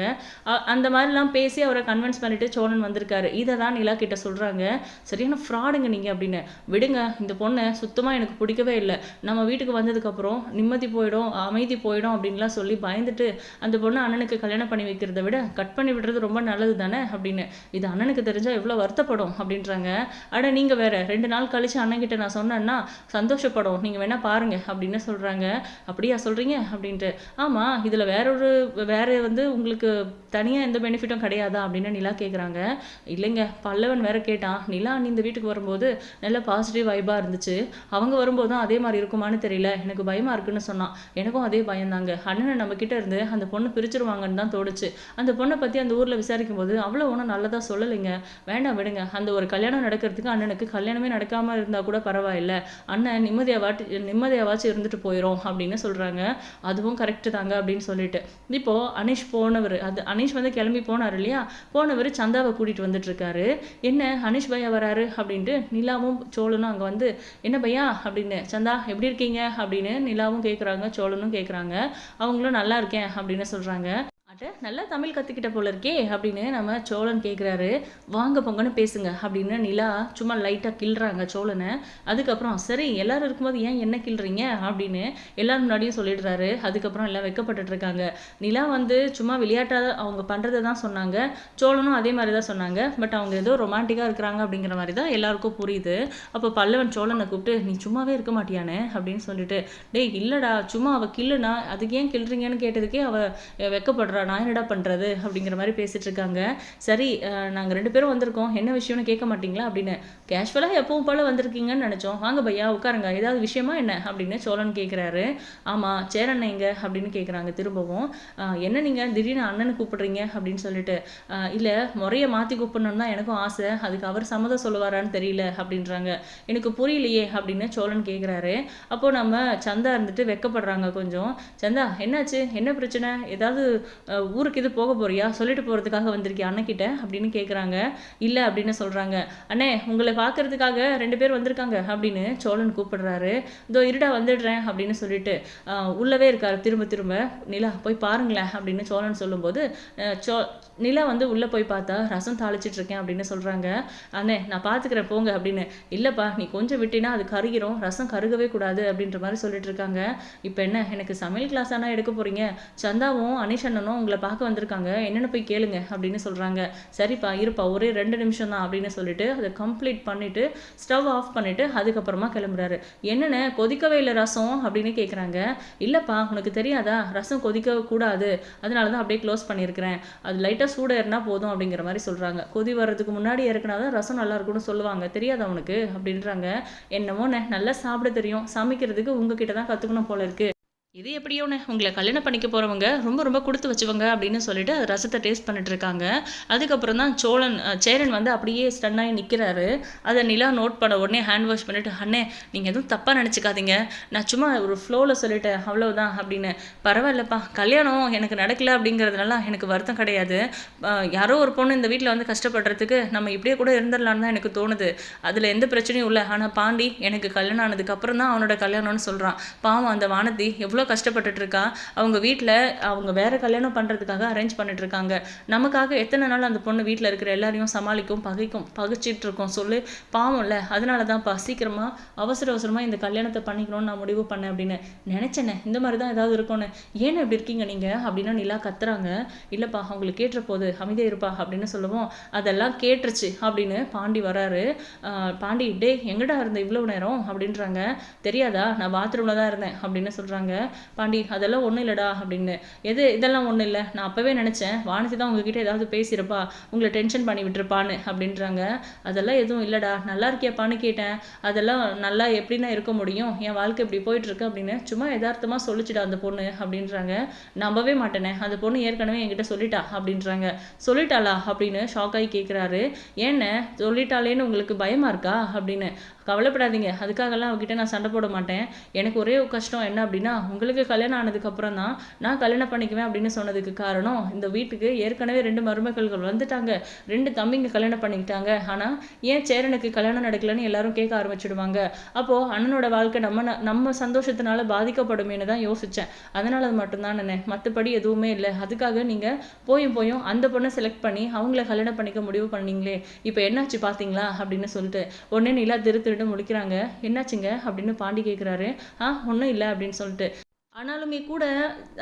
அந்த மாதிரிலாம் பேசி அவரை கன்வென்ஸ் பண்ணிட்டு சோழன் வந்திருக்காரு. இதை தான் நிலா கிட்ட சொல்கிறாங்க சரியான ஃப்ராடுங்க நீங்கள் அப்படின்னு. விடுங்க இந்த பொண்ணை சுத்தமாக எனக்கு பிடிக்கவே இல்லை. நம்ம வீட்டுக்கு வந்ததுக்கப்புறம் நிம்மதி போயிடும் அமைதி போயிடும் அப்படின்லாம் சொல்லி பயந்துட்டு அந்த பொண்ணு அண்ணனுக்கு கல்யாணம் பண்ணி வைக்கிறத விட கட் பண்ணி விடுறது ரொம்ப நல்லது தானே அப்படின்னு. இது அண்ணனுக்கு தெரிஞ்சால் எவ்வளோ வருத்தப்படும் அப்படின்றாங்க. அட நீங்கள் வேற ரெண்டு நாள் கழிச்சு அண்ணன்கிட்ட நான் சொன்னேன்னா சந்தோஷப்படும். நீங்கள் வேணால் பாருங்க அப்படின்னு சொல்கிறாங்க அப்படியா சொல்கிறீங்க அப்படின்ட்டு. ஆமாம் இதில் வேற ஒரு வேற வந்து உங்களுக்கு தனியாக எந்த பெனிஃபிட்டும் கிடையாதா அப்படின்னு நிலா கேட்குறாங்க இல்லைங்க பல்லவன் வேற கேட்டான். நிலா நீ இந்த வீட்டுக்கு வரும்போது நல்ல பாசிட்டிவ் வைபாக இருந்துச்சு. அவங்க வரும்போது தான் அதே மாதிரி இருக்குமான்னு தெரியல. எனக்கு பயமாக இருக்குன்னு சொன்னான். எனக்கும் அதே பயம்தாங்க அண்ணனை நம்ம கிட்ட இருந்து அந்த பொண்ணு பிரிச்சிருவாங்கன்னு தான் தோணுச்சு. அந்த பொண்ணை பற்றி அந்த ஊரில் விசாரிக்கும் போது அவ்வளோ ஒன்றும் நல்லதாக சொல்லலைங்க. வேண்டாம் விடுங்க. அந்த ஒரு கல்யாணம் நடக்கிறதுக்கு அண்ணனுக்கு கல்யாணமே நடக்காமல் இருந்தால் கூட பரவாயில்ல. அண்ணன் நிம்மதியாவாட்டி நிம்மதியாவாச்சும் இருந்துட்டு போயிடும் அப்படின்னு சொல்கிறாங்க அதுவும் கரெக்டு தாங்க அப்படின்னு சொல்லிட்டு. இப்போது அனீஷ் போனவர் அது அனீஷ் வந்து கிளம்பி போனார் இல்லையா? போனவர் சந்தாவை கூட்டிகிட்டு வந்துட்டுருக்காரு. என்ன ஹனிஷ் பையா வராரு? அப்படின்ட்டு நிலாவும் சோழனும் அங்கே வந்து என்ன பையா? அப்படின்னு சந்தா எப்படி இருக்கீங்க? அப்படின்னு நிலாவும் கேட்குறாங்க சோழனும் கேட்குறாங்க அவங்களும் நல்லா இருக்கேன் அப்படின்னு சொல்கிறாங்க அட நல்லா தமிழ் கற்றுக்கிட்ட போல இருக்கே அப்படின்னு நம்ம சோழன் கேட்குறாரு வாங்க பொங்கன்னு பேசுங்க அப்படின்னு நிலா சும்மா லைட்டாக கிள்றாங்க சோழனை. அதுக்கப்புறம் சரி எல்லோரும் இருக்கும்போது ஏன் என்ன கிள்றீங்க? அப்படின்னு எல்லாரும் முன்னாடியும் சொல்லிடுறாரு. அதுக்கப்புறம் எல்லாம் வெக்கப்பட்டுட்டு இருக்காங்க. நிலா வந்து சும்மா விளையாட்டாக அவங்க பண்ணுறதை தான் சொன்னாங்க. சோழனும் அதே மாதிரி தான் சொன்னாங்க. பட் அவங்க ஏதோ ரொமான்டிக்காக இருக்கிறாங்க அப்படிங்கிற மாதிரி தான் எல்லாருக்கும் புரியுது. அப்போ பல்லவன் சோழனை கூப்பிட்டு நீ சும்மாவே இருக்க மாட்டியானே? அப்படின்னு சொல்லிட்டு டேய் இல்லைடா சும்மா அவள் கில்லுனா அதுக்கு ஏன் கிள்றீங்கன்னு கேட்டதுக்கே அவள் வெக்கப்படுறா நான் என்னடா பண்ணுறது அப்படிங்கிற மாதிரி பேசிட்டு இருக்காங்க. சரி நாங்கள் ரெண்டு பேரும் வந்திருக்கோம். என்ன விஷயம்னு கேட்க மாட்டீங்களா அப்படின்னு. கேஷுவலாக எப்பவும் போல் வந்திருக்கீங்கன்னு நினச்சோம். வாங்க பையா உட்காருங்க. ஏதாவது விஷயமா என்ன அப்படின்னு சோழன் கேட்குறாரு ஆமாம் சேரன் எங்க அப்படின்னு கேட்குறாங்க திரும்பவும். என்ன நீங்கள் திடீர்னு அண்ணனை கூப்பிடுறீங்க அப்படின்னு சொல்லிட்டு. இல்லை முறையை மாற்றி கூப்பிடணும் தான் எனக்கும் ஆசை. அதுக்கு அவர் சம்மதம் சொல்லுவாரான்னு தெரியல அப்படின்றாங்க. எனக்கு புரியலையே அப்படின்னு சோழன் கேட்குறாரு அப்போது நம்ம சந்தா இருந்துட்டு வெக்கப்படுறாங்க கொஞ்சம். சந்தா என்னாச்சு? என்ன பிரச்சனை? ஏதாவது ஊருக்கு இது போக போறியா? சொல்லிட்டு போகிறதுக்காக வந்திருக்கியா? அண்ணக்கிட்ட அப்படின்னு கேட்குறாங்க இல்லை அப்படின்னு சொல்கிறாங்க அண்ணே உங்களை பார்க்கறதுக்காக ரெண்டு பேர் வந்திருக்காங்க அப்படின்னு சோழன் கூப்பிடுறாரு. இதோ இருடா வந்துடுறேன் அப்படின்னு சொல்லிட்டு உள்ளவே இருக்கார். திரும்ப திரும்ப நிலா போய் பாருங்களேன் அப்படின்னு சோழன் சொல்லும்போது சோ நிலா வந்து உள்ளே போய் பார்த்தா ரசம் தாளிச்சிட்டு இருக்கேன் அப்படின்னு சொல்கிறாங்க அண்ணே நான் பார்த்துக்கிறேன் போங்க அப்படின்னு இல்லைப்பா நீ கொஞ்சம் விட்டினா அது கருகிறோம் ரசம் கருகவே கூடாது அப்படின்ற மாதிரி சொல்லிட்டு இருக்காங்க. இப்போ என்ன எனக்கு சமையல் கிளாஸ் ஆனால் எடுக்க போகிறீங்க சந்தாவும் அனிஷ் அண்ணனும் உங்களை பார்க்க வந்திருக்காங்க. என்னென்ன போய் கேளுங்க அப்படின்னு சொல்கிறாங்க சரிப்பா இருப்பா ஒரே ரெண்டு நிமிஷம் தான் அப்படின்னு சொல்லிட்டு அதை கம்ப்ளீட் பண்ணிவிட்டு ஸ்டவ் ஆஃப் பண்ணிவிட்டு அதுக்கப்புறமா கிளம்புறாரு. என்னென்ன கொதிக்கவே இல்லை ரசம் அப்படின்னு கேட்குறாங்க இல்லைப்பா உனக்கு தெரியாதா? ரசம் கொதிக்க கூடாது. அதனால தான் அப்படியே க்ளோஸ் பண்ணியிருக்கிறேன். அது லைட்டாக சூடாக இருந்தால் போதும் அப்படிங்கிற மாதிரி சொல்கிறாங்க கொதி வர்றதுக்கு முன்னாடி இறக்குனா தான் ரசம் நல்லா இருக்கும்னு சொல்லுவாங்க. தெரியாது அவனுக்கு அப்படின்றாங்க. என்னமோ நல்லா சாப்பிட தெரியும். சமைக்கிறதுக்கு உங்ககிட்ட தான் கற்றுக்கணும் போல இருக்குது இது எப்படியோண்ணே உங்களை கல்யாணம் பண்ணிக்க போகிறவங்க ரொம்ப ரொம்ப கொடுத்து வச்சுவங்க அப்படின்னு சொல்லிட்டு ரசத்தை டேஸ்ட் பண்ணிட்டு இருக்காங்க. அதுக்கப்புறம் தான் சோழன் சேரன் வந்து அப்படியே ஸ்டன்னாகி நிற்கிறாரு அதை நிலா நோட் பண்ண உடனே ஹேண்ட் வாஷ் பண்ணிட்டு அண்ணே நீங்கள் எதுவும் தப்பாக நினச்சிக்காதீங்க. நான் சும்மா ஒரு ஃப்ளோவில் சொல்லிட்டேன் அவ்வளோதான் அப்படின்னு. பரவாயில்லப்பா கல்யாணம் எனக்கு நடக்கல அப்படிங்கிறதுனால எனக்கு வருத்தம் கிடையாது. யாரோ ஒரு பொண்ணு இந்த வீட்டில் வந்து கஷ்டப்படுறதுக்கு நம்ம இப்படியே கூட இருந்துடலான்னு தான் எனக்கு தோணுது. அதில் எந்த பிரச்சனையும் இல்லை. ஆனால் பாண்டி எனக்கு கல்யாணம் ஆனதுக்கப்புறம் தான் அவனோட கல்யாணம்னு சொல்கிறான் பாவம் அந்த வானதி எவ்வளோ கஷ்டப்பட்டுட்டு இருக்கா அவங்க வீட்டில் அவங்க வேற கல்யாணம் பண்ணுறதுக்காக அரேஞ்ச் பண்ணிட்டுருக்காங்க நமக்காக எத்தனை நாள் அந்த பொண்ணு வீட்டில் இருக்கிற எல்லாரையும் சமாளிக்கும் பகைக்கும் பகிச்சிட்டு இருக்கோம் சொல்லு. பாவம்ல அதனால தான்ப்பா சீக்கிரமாக அவசர அவசரமாக இந்த கல்யாணத்தை பண்ணிக்கணும்னு நான் முடிவு பண்ணேன் அப்படின்னு நினச்சேனே. இந்த மாதிரி தான் ஏதாவது இருக்கும்னு. ஏன் இப்படி இருக்கீங்க நீங்கள் அப்படின்னா நிலா கத்துறாங்க. இல்லைப்பா அவங்களுக்கு கேட்டுற போது அமைதியாக இருப்பா அப்படின்னு சொல்லுவோம். அதெல்லாம் கேட்டுருச்சு அப்படின்னு பாண்டி வராரு. பாண்டி டே எங்கடா இருந்த இவ்வளோ நேரம்? அப்படின்றாங்க. தெரியாதா? நான் பாத்ரூமில் தான் இருந்தேன் அப்படின்னு சொல்கிறாங்க பாண்டி அதெல்லாம் ஒன்றும் இல்லைடா அப்படின்னு. எது? இதெல்லாம் ஒன்றும் இல்லை. நான் அப்போவே நினச்சேன். வானதி தான் உங்ககிட்ட ஏதாவது பேசியிருப்பா. உங்களை டென்ஷன் பண்ணி விட்டுருப்பான்னு அப்படின்றாங்க. அதெல்லாம் எதுவும் இல்லைடா. நல்லா இருக்கியாப்பான்னு கேட்டேன். அதெல்லாம் நல்லா எப்படின்னா இருக்க முடியும்? என் வாழ்க்கை இப்படி போயிட்டுருக்கு அப்படின்னு. சும்மா யதார்த்தமாக சொல்லிச்சுடா அந்த பொண்ணு அப்படின்றாங்க. நம்பவே மாட்டேனே. அந்த பொண்ணு ஏற்கனவே என்கிட்ட சொல்லிட்டா அப்படின்றாங்க. சொல்லிட்டாளா? அப்படின்னு ஷாக் ஆகி கேட்குறாரு ஏன்ன? சொல்லிட்டாலேன்னு உங்களுக்கு பயமா இருக்கா? அப்படின்னு. கவலைப்படாதீங்க. அதுக்காகலாம் அவகிட்ட நான் சண்டை போட மாட்டேன். எனக்கு ஒரே கஷ்டம் என்ன அப்படின்னா உங்களுக்கு கல்யாணம் ஆனதுக்கப்புறம் தான் நான் கல்யாணம் பண்ணிக்குவேன் அப்படின்னு சொன்னதுக்கு காரணம் இந்த வீட்டுக்கு ஏற்கனவே ரெண்டு மருமக்கள்கள் வந்துட்டாங்க. ரெண்டு தம்பிங்க கல்யாணம் பண்ணிக்கிட்டாங்க. ஆனால் ஏன் சேரனுக்கு கல்யாணம் நடக்கலன்னு எல்லாரும் கேட்க ஆரம்பிச்சிடுவாங்க. அப்போது அண்ணனோட வாழ்க்கை நம்ம நம்ம சந்தோஷத்தினால பாதிக்கப்படுமேனு தான் யோசித்தேன் அதனால் அது மட்டும்தான் நினை மற்றபடி எதுவுமே இல்லை. அதுக்காக நீங்கள் போயும் போயும் அந்த பொண்ணை செலக்ட் பண்ணி அவங்கள கல்யாணம் பண்ணிக்க முடிவு பண்ணீங்களே. இப்போ என்னாச்சு பார்த்தீங்களா? அப்படின்னு சொல்லிட்டு உடனே நிலா திரு திருட்டு முடிக்கிறாங்க என்னாச்சுங்க? அப்படின்னு பாண்டி கேட்குறாரு ஆ ஒன்றும் இல்லை அப்படின்னு சொல்லிட்டு. ஆனாலுமே கூட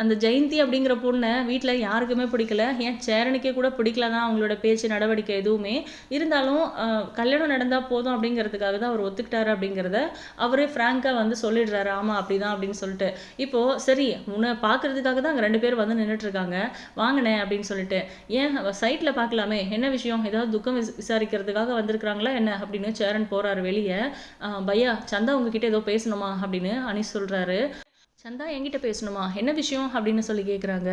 அந்த ஜெயந்தி அப்படிங்கிற பொண்ணை வீட்டில் யாருக்குமே பிடிக்கல. ஏன் சேரனுக்கே கூட பிடிக்கல தான் அவங்களோட பேச்சு நடவடிக்கை எதுவுமே. இருந்தாலும் கல்யாணம் நடந்தால் போதும் அப்படிங்கிறதுக்காக தான் அவர் ஒத்துக்கிட்டாரு அப்படிங்கிறத அவரே ஃப்ராங்காக வந்து சொல்லிடுறாரு. ஆமாம் அப்படி தான் அப்படின்னு சொல்லிட்டு. இப்போது சரி உன்னை பார்க்குறதுக்காக தான் அங்கே ரெண்டு பேர் வந்து நின்றுட்டுருக்காங்க வாங்கினேன் அப்படின்னு சொல்லிட்டு. ஏன் சைட்டில் பார்க்கலாமே என்ன விஷயம்? ஏதாவது துக்கம் விசாரிக்கிறதுக்காக வந்திருக்கிறாங்களா என்ன? அப்படின்னு சேரன் போகிறாரு வெளியே. பையா சந்தா உங்ககிட்ட ஏதோ பேசணுமா? அப்படின்னு அனீஸ் சொல்கிறாரு சந்தா என்கிட்ட பேசணுமா? என்ன விஷயம்? அப்படின்னு சொல்லி கேட்குறாங்க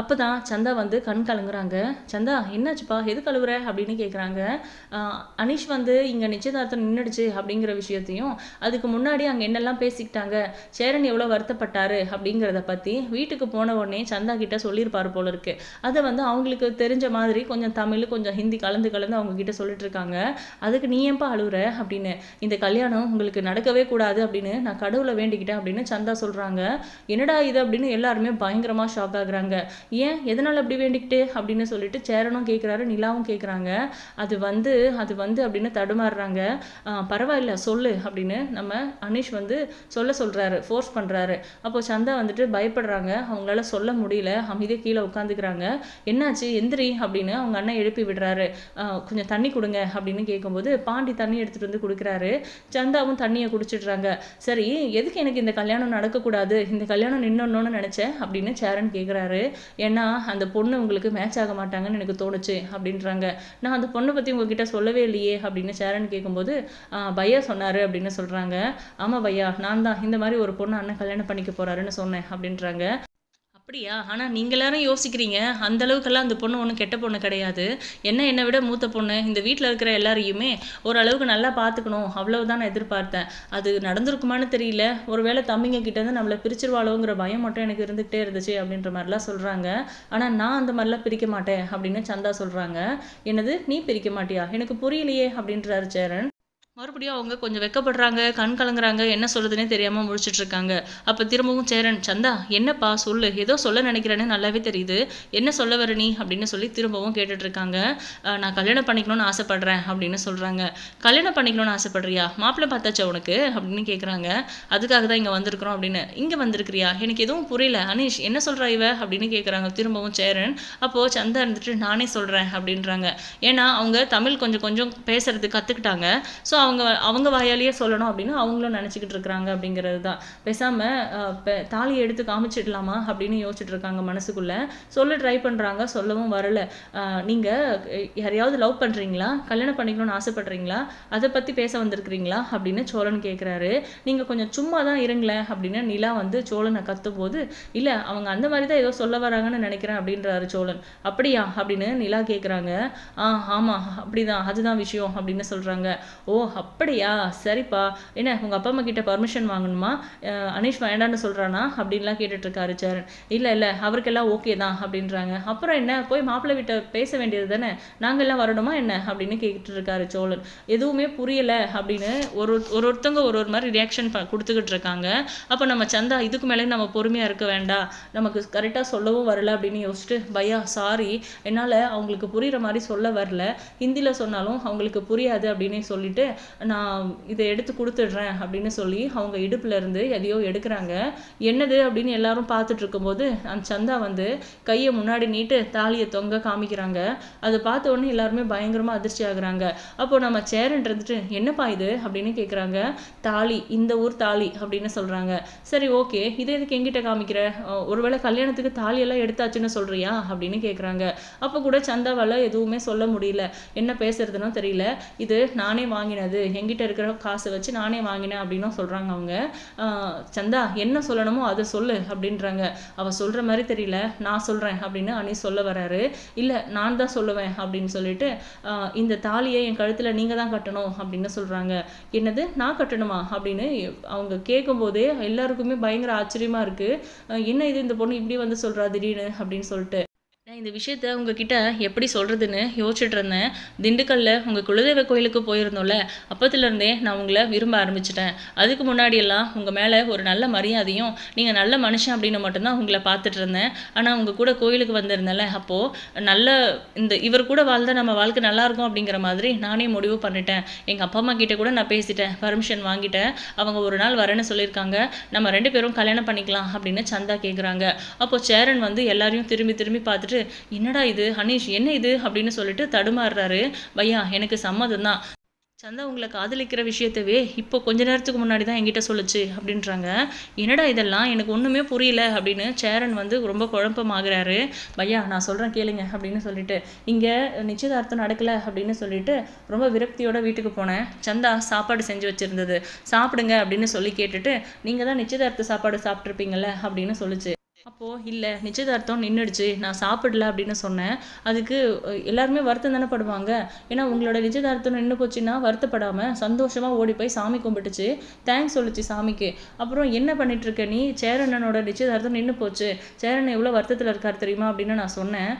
அப்போ தான் சந்தா வந்து கண் கலங்குறாங்க. சந்தா என்னாச்சுப்பா? எது கழுவுற? அப்படின்னு கேட்குறாங்க அனிஷ் வந்து இங்கே நிச்சயதார்த்தம் நின்றுடுச்சு அப்படிங்கிற விஷயத்தையும் அதுக்கு முன்னாடி அங்கே என்னெல்லாம் பேசிக்கிட்டாங்க? சேரன் எவ்வளோ வருத்தப்பட்டாரு? அப்படிங்கிறத பற்றி வீட்டுக்கு போன உடனே சந்தா கிட்ட சொல்லியிருப்பார் போல இருக்கு. அதை வந்து அவங்களுக்கு தெரிஞ்ச மாதிரி கொஞ்சம் தமிழ் கொஞ்சம் ஹிந்தி கலந்து கலந்து அவங்க கிட்ட சொல்லிட்டு இருக்காங்க. அதுக்கு நீ ஏன்பா அழுவுற? அப்படின்னு இந்த கல்யாணம் உங்களுக்கு நடக்கவே கூடாது அப்படின்னு நான் கடவுளை வேண்டிக்கிட்டேன் அப்படின்னு சந்தா சொல்கிறாங்க என்னடா இது அப்படின்னு எல்லாருமே பயங்கரமாக ஷாக் ஆகுறாங்க. ஏன்? எதனால் அப்படி வேண்டிக்கிட்டு? அப்படின்னு சொல்லிட்டு சேரனும் கேட்குறாரு நிலாவும் கேட்குறாங்க அது வந்து அது வந்து அப்படின்னு தடுமாறுறாங்க. பரவாயில்ல சொல்லு அப்படின்னு நம்ம அனிஷ் வந்து சொல்ல சொல்கிறாரு ஃபோர்ஸ் பண்ணுறாரு அப்போ சந்தா வந்துட்டு பயப்படுறாங்க. அவங்களால சொல்ல முடியல. அமைதியாக கீழே உட்காந்துக்கிறாங்க. என்னாச்சு? எந்திரி அப்படின்னு அவங்க அண்ணன் எழுப்பி விடுறாரு. கொஞ்சம் தண்ணி கொடுங்க அப்படின்னு கேட்கும்போது பாண்டி தண்ணி எடுத்துகிட்டு வந்து கொடுக்குறாரு. சந்தாவும் தண்ணியை குடிச்சிடுறாங்க. சரி எதுக்கு எனக்கு இந்த கல்யாணம் நடக்கக்கூடாது? இந்த கல்யாணம் நின்னொன்னு நினச்சேன் அப்படின்னு சேரன் கேட்குறாரு ஏன்னா அந்த பொண்ணு உங்களுக்கு மேட்ச் ஆக மாட்டாங்கன்னு எனக்கு தோணுச்சு அப்படின்றாங்க. நான் அந்த பொண்ணை பற்றி உங்ககிட்ட சொல்லவே இல்லையே அப்படின்னு சேரன் கேட்கும்போது பையா சொன்னார் அப்படின்னு சொல்கிறாங்க ஆமாம் பையா நான் தான். இந்த மாதிரி ஒரு பொண்ணு அண்ணன் கல்யாணம் பண்ணிக்க போகிறாருன்னு சொன்னேன் அப்படின்றாங்க. அப்படியா? ஆனால் நீங்கள் எல்லாரும் யோசிக்கிறீங்க அந்த அளவுக்கெல்லாம் அந்த பொண்ணு ஒன்றும் கெட்ட பொண்ணு கிடையாது. என்ன என்னை விட மூத்த பொண்ணு? இந்த வீட்டில் இருக்கிற எல்லாரையுமே ஓரளவுக்கு நல்லா பார்த்துக்கணும் அவ்வளவுதான் நான் எதிர்பார்த்தேன். அது நடந்திருக்குமான்னு தெரியல. ஒருவேளை தம்பிங்க கிட்டேருந்து நம்மளை பிரிச்சிருவாளோங்கிற பயம் மட்டும் எனக்கு இருந்துகிட்டே இருந்துச்சு அப்படின்ற மாதிரிலாம் சொல்கிறாங்க ஆனால் நான் அந்த மாதிரிலாம் பிரிக்க மாட்டேன் அப்படின்னு சந்தா சொல்கிறாங்க என்னது? நீ பிரிக்க மாட்டியா? எனக்கு புரியலையே அப்படின்றாரு சேரன். மறுபடியும் அவங்க கொஞ்சம் வெக்கப்படுறாங்க கண் கலங்குறாங்க என்ன சொல்கிறதுனே தெரியாமல் முழிச்சிட்டு இருக்காங்க அப்போ திரும்பவும் சேரன் சந்தா என்னப்பா சொல்லு. ஏதோ சொல்ல நினைக்கிறேன்னு நல்லாவே தெரியுது. என்ன சொல்ல வர நீ? அப்படின்னு சொல்லி திரும்பவும் கேட்டுட்டு இருக்காங்க நான் கல்யாணம் பண்ணிக்கணும்னு ஆசைப்படுறேன் அப்படின்னு சொல்கிறாங்க கல்யாணம் பண்ணிக்கணும்னு ஆசைப்படுறியா? மாப்பிள்ளை பார்த்தாச்சா உனக்கு? அப்படின்னு கேட்குறாங்க அதுக்காக தான் இங்கே வந்திருக்கிறோம் அப்படின்னு. இங்கே வந்திருக்கிறியா? எனக்கு எதுவும் புரியல. அனீஷ் என்ன சொல்கிறா இவ? அப்படின்னு கேட்குறாங்க திரும்பவும் சேரன். அப்போ சந்தா இருந்துட்டு நானே சொல்கிறேன் அப்படின்றாங்க. ஏன்னா அவங்க தமிழ் கொஞ்சம் கொஞ்சம் பேசுறது கற்றுக்கிட்டாங்க ஸோ அவங்க அவங்க வாயாலேயே சொல்லணும் அப்படின்னு அவங்களும் நினச்சிக்கிட்டு இருக்கிறாங்க அப்படிங்கிறது தான். பேசாமல் தாலியை எடுத்து காமிச்சிடலாமா அப்படின்னு யோசிச்சுட்டு இருக்காங்க மனசுக்குள்ளே. சொல்ல ட்ரை பண்ணுறாங்க சொல்லவும் வரல. நீங்கள் யாரையாவது லவ் பண்ணுறீங்களா கல்யாணம் பண்ணிக்கணும்னு ஆசைப்படுறீங்களா? அதை பற்றி பேச வந்திருக்கிறீங்களா? அப்படின்னு சோழன் கேட்குறாரு நீங்கள் கொஞ்சம் சும்மா தான் இருங்களேன் அப்படின்னு நிலா வந்து சோழனை கத்தும் போது இல்லை அவங்க அந்த மாதிரி தான் ஏதோ சொல்ல வராங்கன்னு நினைக்கிறேன் அப்படின்றாரு சோழன். அப்படியா? அப்படின்னு நிலா கேட்குறாங்க ஆ ஆமாம் அப்படிதான் அதுதான் விஷயம் அப்படின்னு சொல்கிறாங்க ஓ அப்படியா? சரிப்பா. என்ன உங்கள் அப்பா அம்மா கிட்ட பர்மிஷன் வாங்கணுமா? அனீஷ் வேண்டான்னு சொல்கிறானா அப்படின்லாம் கேட்டுட்ருக்காரு இருக்காரு சேரன். இல்லை இல்லை அவருக்கெல்லாம் ஓகே தான் அப்படின்றாங்க. அப்புறம் என்ன? போய் மாப்பிள்ளை வீட்டை பேச வேண்டியது தானே? நாங்கள்லாம் வரணுமா என்ன? அப்படின்னு கேட்டுட்ருக்காரு சோழன். எதுவுமே புரியலை அப்படின்னு ஒரு ஒரு ஒருத்தவங்க ஒரு ஒரு மாதிரி ரியாக்ஷன் கொடுத்துக்கிட்டு இருக்காங்க அப்போ நம்ம சந்தா இதுக்கு மேலே நம்ம பொறுமையாக இருக்க வேண்டாம் நமக்கு கரெக்டாக சொல்லவும் வரல அப்படின்னு யோசிச்சுட்டு பையா சாரி என்னால் அவங்களுக்கு புரிகிற மாதிரி சொல்ல வரல. ஹிந்தியில் சொன்னாலும் அவங்களுக்கு புரியாது அப்படின்னு சொல்லிட்டு நான் இதை எடுத்து கொடுத்துடுறேன் அப்படின்னு சொல்லி அவங்க இடுப்புல இருந்து எதையோ எடுக்கிறாங்க. என்னது அப்படின்னு எல்லாரும் பார்த்துட்டு இருக்கும்போது அந்த சந்தா வந்து கையை முன்னாடி நீட்டு தாலியை தொங்க காமிக்கிறாங்க. அதை பார்த்த உடனே எல்லாருமே பயங்கரமா அதிர்ச்சி ஆகுறாங்க. அப்போ நம்ம சேரன் இருந்துட்டு என்னப்பா இது? அப்படின்னு கேட்குறாங்க தாலி இந்த ஊர் தாலி அப்படின்னு சொல்றாங்க. சரி ஓகே. இதை எதுக்கு எங்கிட்ட காமிக்கிற? ஒருவேளை கல்யாணத்துக்கு தாலியெல்லாம் எடுத்தாச்சுன்னு சொல்றியா? அப்படின்னு கேட்குறாங்க அப்போ கூட சந்தாவால் எதுவுமே சொல்ல முடியல. என்ன பேசுறதுன்னு தெரியல. இது நானே வாங்கினது. என்கிட்ட இருக்கிற காசை வச்சு நானே வாங்கினேன் அப்படின்னும் சொல்கிறாங்க அவங்க. சந்தா என்ன சொல்லணுமோ அதை சொல்லு அப்படின்றாங்க. அவள் சொல்கிற மாதிரி தெரியல. நான் சொல்கிறேன் அப்படின்னு அனி சொல்ல வராரு. இல்லை நான் தான் சொல்லுவேன் அப்படின்னு சொல்லிட்டு இந்த தாலியை என் கழுத்தில் நீங்கள் தான் கட்டணும் அப்படின்னு சொல்கிறாங்க என்னது நான் கட்டணுமா அப்படின்னு அவங்க கேட்கும்போதே எல்லாருக்குமே பயங்கர ஆச்சரியமா இருக்கு. என்ன இது இந்த பொண்ணு இப்படி வந்து சொல்கிறா திடீர்னு அப்படின்னு சொல்லிட்டு. நான் இந்த விஷயத்த உங்ககிட்ட எப்படி சொல்கிறதுன்னு யோசிச்சுட்டு இருந்தேன். திண்டுக்கல்ல உங்கள் குலதெய்வ கோயிலுக்கு போயிருந்தோம்ல அப்பத்துலேருந்தே நான் உங்களை விரும்ப ஆரம்பிச்சிட்டேன். அதுக்கு முன்னாடியெல்லாம் உங்கள் மேலே ஒரு நல்ல மரியாதையும் நீங்கள் நல்ல மனுஷன் அப்படின்னு மட்டும்தான் உங்களை பார்த்துட்டு இருந்தேன். ஆனால் உங்கள் கூட கோயிலுக்கு வந்திருந்தேன்ல அப்போது நல்ல இந்த இவர் கூட வாழ்ந்தால் நம்ம வாழ்க்கை நல்லாயிருக்கும் அப்படிங்கிற மாதிரி நானே முடிவு பண்ணிட்டேன். எங்கள் அப்பா அம்மா கிட்டே கூட நான் பேசிட்டேன் பர்மிஷன் வாங்கிட்டேன். அவங்க ஒரு நாள் வரேன்னு சொல்லியிருக்காங்க நம்ம ரெண்டு பேரும் கல்யாணம் பண்ணிக்கலாம் அப்படின்னு சந்தா கேட்குறாங்க அப்போது சேரன் வந்து எல்லாரையும் திரும்பி திரும்பி பார்த்துட்டு என்னடா இது ஹனீஷ் என்ன இது அப்படின்னு சொல்லிட்டு தடுமாறுறாரு. பையா எனக்கு சம்மதம் தான் சந்தா உங்களை காதலிக்கிற விஷயத்தவே இப்போ கொஞ்ச நேரத்துக்கு முன்னாடி தான் என்கிட்ட சொல்லுச்சு அப்படின்றாங்க. என்னடா இதெல்லாம்? எனக்கு ஒன்றுமே புரியல அப்படின்னு சேரன் வந்து ரொம்ப குழப்பமாகறாரு. பையா நான் சொல்கிறேன் கேளுங்க அப்படின்னு சொல்லிட்டு. இங்கே நிச்சயதார்த்தம் நடக்கலை அப்படின்னு சொல்லிட்டு ரொம்ப விரக்தியோட வீட்டுக்கு போனேன். சந்தா சாப்பாடு செஞ்சு வச்சுருந்தது. சாப்பிடுங்க அப்படின்னு சொல்லி கேட்டுட்டு நீங்கள் தான் நிச்சயதார்த்த சாப்பாடு சாப்பிட்ருப்பீங்கள்ல அப்படின்னு சொல்லிச்சு. அப்போது இல்லை நிச்சயதார்த்தம் நின்றுடுச்சு நான் சாப்பிடல அப்படின்னு சொன்னேன். அதுக்கு எல்லாருமே வருத்தம் தானே படுவாங்க. ஏன்னா உங்களோட நிச்சயதார்த்தம் நின்று போச்சுன்னா வருத்தப்படாமல் சந்தோஷமாக ஓடி போய் சாமி கும்பிட்டுச்சு. தேங்க்ஸ் சொல்லுச்சு சாமிக்கு. அப்புறம் என்ன பண்ணிட்டுருக்க நீ? சேரண்ணனோட நிச்சயதார்த்தம் நின்று போச்சு. சேரன் எவ்வளோ வருத்தத்தில் இருக்கார் தெரியுமா? அப்படின்னு நான் சொன்னேன்.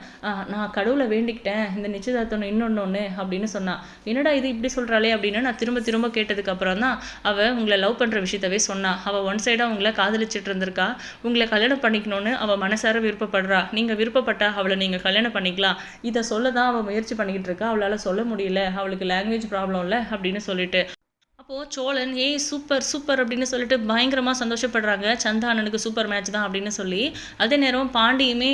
நான் கடவுளை வேண்டிக்கிட்டேன். இந்த நிச்சயதார்த்தம் இன்னொன்று அப்படின்னு சொன்னான் என்னடா இது இப்படி சொல்கிறாளே அப்படின்னு நான் திரும்ப திரும்ப கேட்டதுக்கு அப்புறம் தான் அவள் உங்களை லவ் பண்ணுற விஷயத்தவே சொன்னான் அவள் ஒன் சைடாக உங்களை காதலிச்சிட்டு இருந்திருக்கா. உங்களை கல்யாணம் பண்ணிக்கணும் பண்ணிக்கணும்னு அவள் மனசார விருப்பப்படுறா. நீங்கள் விருப்பப்பட்டா அவளை நீங்கள் கல்யாணம் பண்ணிக்கலாம். இதை சொல்ல தான் அவள் முயற்சி பண்ணிக்கிட்டு இருக்கா. அவளால் சொல்ல முடியல. அவளுக்கு லாங்குவேஜ் ப்ராப்ளம் இல்லை அப்படின்னு சொல்லிட்டு. அப்போது சோழன் ஏய் சூப்பர் சூப்பர் அப்படின்னு சொல்லிட்டு பயங்கரமாக சந்தோஷப்படுறாங்க. சந்தா அண்ணனுக்கு சூப்பர் மேட்ச் தான் அப்படின்னு சொல்லி. அதே நேரம் பாண்டியுமே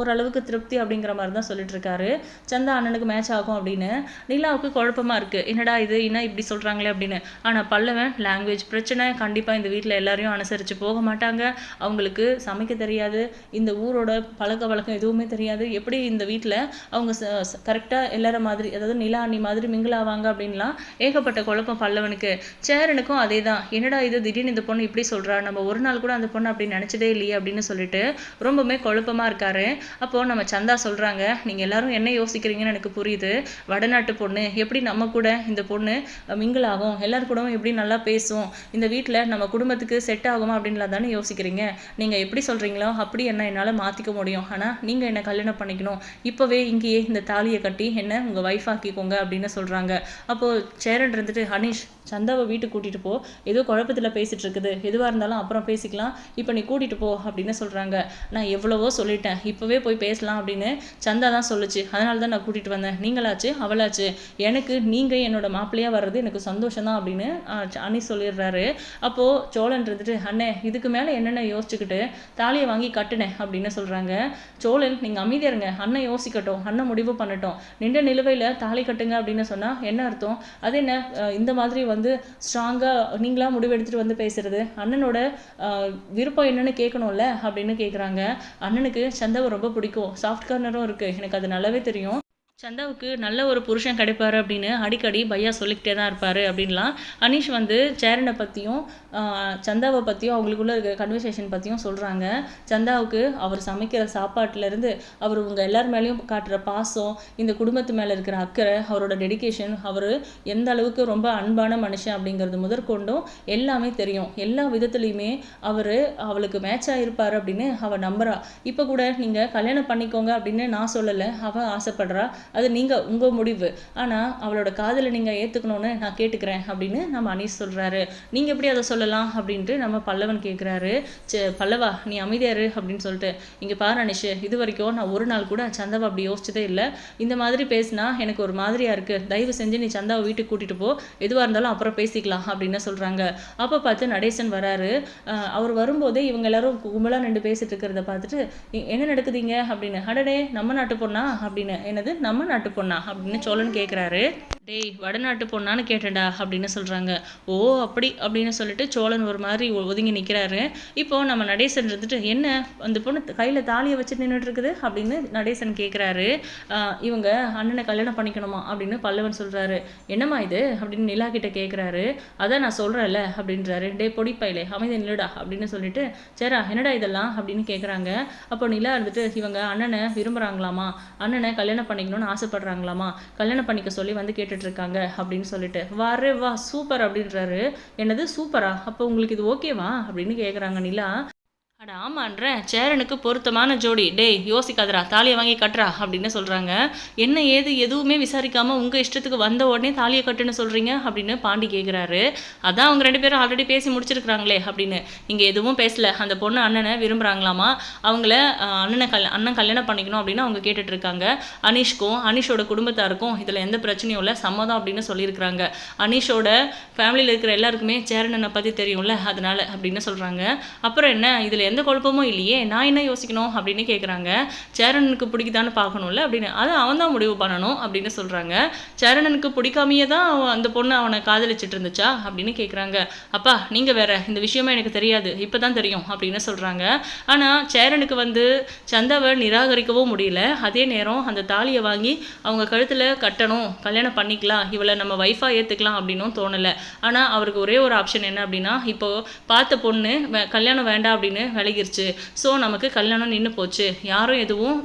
ஓரளவுக்கு திருப்தி அப்படிங்கிற மாதிரி தான் சொல்லிட்டு இருக்காரு. சந்தா அண்ணனுக்கு மேட்ச் ஆகும் அப்படின்னு. நிலாவுக்கு குழப்பமாக இருக்குது என்னடா இது? என்ன இப்படி சொல்கிறாங்களே அப்படின்னு. ஆனால் பல்லவன் லாங்குவேஜ் பிரச்சனை. கண்டிப்பாக இந்த வீட்டில் எல்லாரையும் அனுசரித்து போக மாட்டாங்க. அவங்களுக்கு சமைக்க தெரியாது. இந்த ஊரோட பழக்க வழக்கம் எதுவுமே தெரியாது. எப்படி இந்த வீட்டில் அவங்க கரெக்டாக எல்லார மாதிரி அதாவது நிலா அண்ணி மாதிரி மிங்கிள் ஆவாங்க அப்படின்லாம் ஏகப்பட்ட குழப்பம் பல்லவன் அவனுக்கு சேரனுக்கும் அதே தான் என்னடா இது திடீர்னு இந்த பொண்ணு இப்படி சொல்கிறா நம்ம ஒரு நாள் கூட அந்த பொண்ணு அப்படி நினச்சதே இல்லையே அப்படின்னு சொல்லிட்டு ரொம்பவுமே குழப்பமாக இருக்காரு. அப்போது நம்ம சந்தா சொல்கிறாங்க நீங்கள் எல்லாரும் என்ன யோசிக்கிறீங்கன்னு எனக்கு புரியுது. வடநாட்டு பொண்ணு எப்படி நம்ம கூட இந்த பொண்ணு மிங்கிள் ஆகும் எல்லாரு கூடவும் எப்படி நல்லா பேசும்? இந்த வீட்டில் நம்ம குடும்பத்துக்கு செட் ஆகுமா அப்படின்லாம் தானே யோசிக்கிறீங்க. நீங்கள் எப்படி சொல்கிறீங்களோ அப்படி என்ன என்னால் மாற்றிக்க முடியும். ஆனால் நீங்கள் என்ன கல்யாணம் பண்ணிக்கணும். இப்போவே இங்கேயே இந்த தாலியை கட்டி என்ன உங்கள் ஒய்ஃப் ஆக்கிக்கோங்க அப்படின்னு சொல்கிறாங்க அப்போது சேரன் இருந்துட்டு ஹனீஷ் சந்தாவை வீட்டுக்கு கூட்டிகிட்டு போ. ஏதோ குழப்பத்தில் பேசிகிட்டு இருக்குது. எதுவாக இருந்தாலும் அப்புறம் பேசிக்கலாம். இப்போ நீ கூட்டிகிட்டு போ அப்படின்னு சொல்கிறாங்க நான் எவ்வளவோ சொல்லிட்டேன். இப்போவே போய் பேசலாம் அப்படின்னு சந்தா தான் சொல்லுச்சு. அதனால தான் நான் கூட்டிகிட்டு வந்தேன். நீங்களாச்சு? அவளாச்சு. எனக்கு நீங்கள் என்னோட மாப்பிள்ளையாக வர்றது எனக்கு சந்தோஷம் தான் அப்படின்னு அணி சொல்லிடுறாரு. அப்போது சோழன் இருந்துட்டு அண்ணே இதுக்கு மேலே என்னென்ன யோசிச்சுக்கிட்டு தாலியை வாங்கி கட்டுனேன் அப்படின்னு சொல்கிறாங்க சோழன் நீங்கள் அமைதியாக இருங்க. அண்ணன் யோசிக்கட்டும். அண்ணன் முடிவு பண்ணட்டும். நின்ற நிலுவையில் தாலி கட்டுங்க அப்படின்னு சொன்னால் என்ன அர்த்தம்? அது என்ன? இந்த மாதிரி வந்து ஸ்ட்ராங்காக நீங்களா முடிவு எடுத்துகிட்டு வந்து பேசுகிறது அண்ணனோட விருப்பம் என்னன்னு கேட்கணும்ல? அப்படின்னு கேட்குறாங்க அண்ணனுக்கு சந்தாவை ரொம்ப பிடிக்கும். சாஃப்ட் கார்னரும் இருக்குது எனக்கு அது நல்லாவே தெரியும். சந்தாவுக்கு நல்ல ஒரு புருஷன் கிடைப்பாரு அப்படின்னு அடிக்கடி பையா சொல்லிக்கிட்டே தான் இருப்பார் அப்படின்லாம் அனீஷ் வந்து சேரனை பற்றியும் சந்தாவை பற்றியும் அவங்களுக்குள்ள இருக்கிற கன்வர்சேஷன் பற்றியும் சொல்கிறாங்க சந்தாவுக்கு அவர் சமைக்கிற சாப்பாட்டிலேருந்து அவர் உங்கள் எல்லார் மேலேயும் காட்டுற பாசம் இந்த குடும்பத்து மேலே இருக்கிற அக்கறை அவரோட டெடிக்கேஷன் அவர் எந்த அளவுக்கு ரொம்ப அன்பான மனுஷன் அப்படிங்கிறது முதற்கொண்டும் எல்லாமே தெரியும். எல்லா விதத்துலேயுமே அவர் அவளுக்கு மேட்ச் இருப்பார் அப்படின்னு அவள் நம்புறா. இப்போ கூட நீங்கள் கல்யாணம் பண்ணிக்கோங்க அப்படின்னு நான் சொல்லலை அவள் ஆசைப்படுறா. அது நீங்கள் உங்கள் முடிவு. ஆனால் அவளோட காதலை நீங்கள் ஏற்றுக்கணும்னு நான் கேட்டுக்கிறேன் அப்படின்னு நம்ம அனீஸ் சொல்கிறாரு நீங்கள் எப்படி அதை சொல்லலாம் அப்படின்ட்டு நம்ம பல்லவன் கேட்குறாரு சே பல்லவா நீ அமைதியாரு அப்படின்னு சொல்லிட்டு. இங்கே பாரு அனிஷு இது வரைக்கும் நான் ஒரு நாள் கூட சந்தாவை அப்படி யோசிச்சதே இல்லை. இந்த மாதிரி பேசினா எனக்கு ஒரு மாதிரியாக இருக்குது தயவு செஞ்சு நீ சந்தாவை வீட்டுக்கு கூட்டிகிட்டு போ. எதுவாக இருந்தாலும் அப்புறம் பேசிக்கலாம் அப்படின்னு சொல்கிறாங்க அப்போ பார்த்து நடேசன் வராரு. அவர் வரும்போதே இவங்க எல்லாரும் கும்பலாக நின்று பேசிட்டு இருக்கிறத பார்த்துட்டு என்ன நடக்குதுங்க அப்படின்னு. அடடே நம்ம நாட்டு பொண்ணா? அப்படின்னு. என்னது நம்ம நாட்டு பொண்ணா அப்படின்னு சோழன் கேட்குறாரு டேய் வடநாட்டு பொண்ணான்னு கேட்டேன்டா அப்படின்னு சொல்கிறாங்க ஓ அப்படி அப்படின்னு சொல்லிட்டு சோழன் ஒரு மாதிரி ஒதுங்கி நிற்கிறாரு இப்போது நம்ம நடேசன் இருந்துட்டு என்ன அந்த பொண்ணு கையில் தாலியை வச்சு நின்றுட்டு இருக்குது அப்படின்னு நடேசன் கேட்குறாரு இவங்க அண்ணனை கல்யாணம் பண்ணிக்கணுமா? அப்படின்னு பல்லவன் சொல்கிறாரு என்னம்மா இது? அப்படின்னு நிலா கிட்ட கேட்குறாரு அதான் நான் சொல்கிறேன்ல அப்படின்றாரு. டே பொடிப்பையிலே அமைதி நில்லுடா அப்படின்னு சொல்லிட்டு சரா என்னடா இதெல்லாம்? அப்படின்னு கேட்குறாங்க அப்போ நிலா இருந்துட்டு இவங்க அண்ணனை விரும்புகிறாங்களாமா அண்ணனை கல்யாணம் பண்ணிக்கணும்னு ஆசைப்படுறாங்களாமா? கல்யாணம் பண்ணிக்க சொல்லி வந்து கேட்டு இருக்காங்க அப்படின்னு சொல்லிட்டு. வரே வா சூப்பர் அப்படின்றாரு. என்னது சூப்பரா? அப்போ உங்களுக்கு இது ஓகேவா? அப்படின்னு கேட்குறாங்க நிலா. அட ஆமான்ற சேரனுக்கு பொருத்தமான ஜோடி. டேய் யோசிக்காதரா தாலியை வாங்கி கட்டுறா அப்படின்னு சொல்கிறாங்க என்ன ஏது எதுவுமே விசாரிக்காமல் உங்கள் இஷ்டத்துக்கு வந்த உடனே தாலியை கட்டுன்னு சொல்கிறீங்க அப்படின்னு பாண்டி கேட்குறாரு அதான் அவங்க ரெண்டு பேரும் ஆல்ரெடி பேசி முடிச்சிருக்கிறாங்களே அப்படின்னு. இங்கே எதுவும் பேசல. அந்த பொண்ணு அண்ணனை விரும்புகிறாங்களாமா அவங்கள அண்ணனை கல் அண்ணன் கல்யாணம் பண்ணிக்கணும் அப்படின்னு அவங்க கேட்டுட்டு இருக்காங்க அனீஷ்க்கும் அனீஷோட குடும்பத்தாருக்கும் இதில் எந்த பிரச்சனையும் இல்லை. சம்மதம் அப்படின்னு சொல்லியிருக்கிறாங்க. அனீஷோட ஃபேமிலியில் இருக்கிற எல்லாருக்குமே சேரனனை பற்றி தெரியும்ல அதனால அப்படின்னு சொல்கிறாங்க அப்புறம் என்ன? இதில் எந்த குழப்பமும் இல்லையே நான் என்ன யோசிக்கணும் அப்படின்னு கேட்குறாங்க சேரனுக்கு பிடிக்குதான்னு பார்க்கணும்ல அப்படின்னு. அதை அவன் தான் முடிவு பண்ணணும் அப்படின்னு சொல்கிறாங்க சேரனனுக்கு பிடிக்காமையே தான் அந்த பொண்ணு அவனை காதலிச்சிட்டு இருந்துச்சா அப்படின்னு கேட்குறாங்க அப்பா நீங்கள் வேற இந்த விஷயமா எனக்கு தெரியாது இப்போ தான் தெரியும் அப்படின்னு சொல்கிறாங்க ஆனால் சேரனுக்கு வந்து சந்தாவை நிராகரிக்கவும் முடியல. அதே நேரம் அந்த தாலியை வாங்கி அவங்க கழுத்தில் கட்டணும் கல்யாணம் பண்ணிக்கலாம் இவளை நம்ம ஒய்ஃபாக ஏற்றுக்கலாம் அப்படின்னும் தோணலை. ஆனால் அவருக்கு ஒரே ஒரு ஆப்ஷன் என்ன அப்படின்னா இப்போது பார்த்த பொண்ணு கல்யாணம் வேண்டாம் அப்படின்னு விலகிருச்சு. ஸோ நமக்கு கல்யாணம் நின்று போச்சு. யாரும் எதுவும்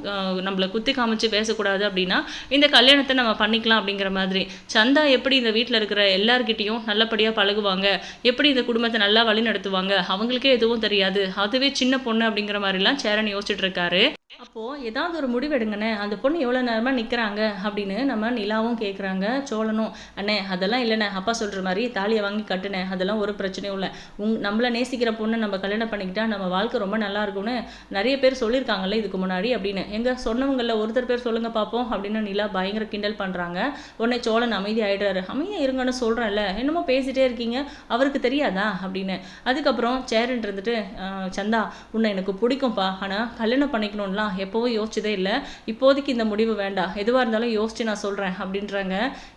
நம்மளை குத்தி காமிச்சு பேசக்கூடாது அப்படின்னா இந்த கல்யாணத்தை நம்ம பண்ணிக்கலாம் அப்படிங்கிற மாதிரி. சந்தா எப்படி இந்த வீட்டில் இருக்கிற எல்லார்கிட்டையும் நல்லபடியாக பழகுவாங்க? எப்படி இந்த குடும்பத்தை நல்லா வழி நடத்துவாங்க அவங்களுக்கே எதுவும் தெரியாது. அதுவே சின்ன பொண்ணு அப்படிங்கிற மாதிரிலாம் சேரன் யோசிச்சுட்டு இருக்காரு அப்போது ஏதாவது ஒரு முடிவு எடுங்கண்ணே. அந்த பொண்ணு எவ்வளோ நேரமாக நிற்கிறாங்க அப்படின்னு நம்ம நிலாவும் கேட்குறாங்க சோழனும் அண்ணே அதெல்லாம் இல்லைண்ணே. அப்பா சொல்கிற மாதிரி தாலியை வாங்கி கட்டுனேன். அதெல்லாம் ஒரு பிரச்சனையும் இல்லை. உங் நம்மளை நேசிக்கிற பொண்ணை நம்ம கல்யாணம் பண்ணிக்கிட்டா நம்ம வாழ்க்கை ரொம்ப நல்லா இருக்கும்னு நிறைய பேர் சொல்லியிருக்காங்கல்ல இதுக்கு முன்னாடி அப்படின்னு. எங்கள் சொன்னவங்களில் ஒருத்தர் பேர் சொல்லுங்கள் பார்ப்போம் அப்படின்னு நிலா பயங்கர கிண்டல் பண்ணுறாங்க உடனே சோழன் அமைதி ஆகிடுறாரு அமைதியாக இருங்கன்னு சொல்கிறேன்ல என்னமோ பேசிகிட்டே இருக்கீங்க அவருக்கு தெரியாதா அப்படின்னு. அதுக்கப்புறம் சேரன் இருந்துட்டு சந்தா உன்னை எனக்கு பிடிக்கும்ப்பா ஆனால் கல்யாணம் பண்ணிக்கணும்லாம் எப்போவும் யோசிச்சதே இல்லை. இப்போதைக்கு இந்த முடிவு வேண்டாம். எதுவாக இருந்தாலும் யோசிச்சு நான் சொல்கிறேன் அப்படின்றாங்க.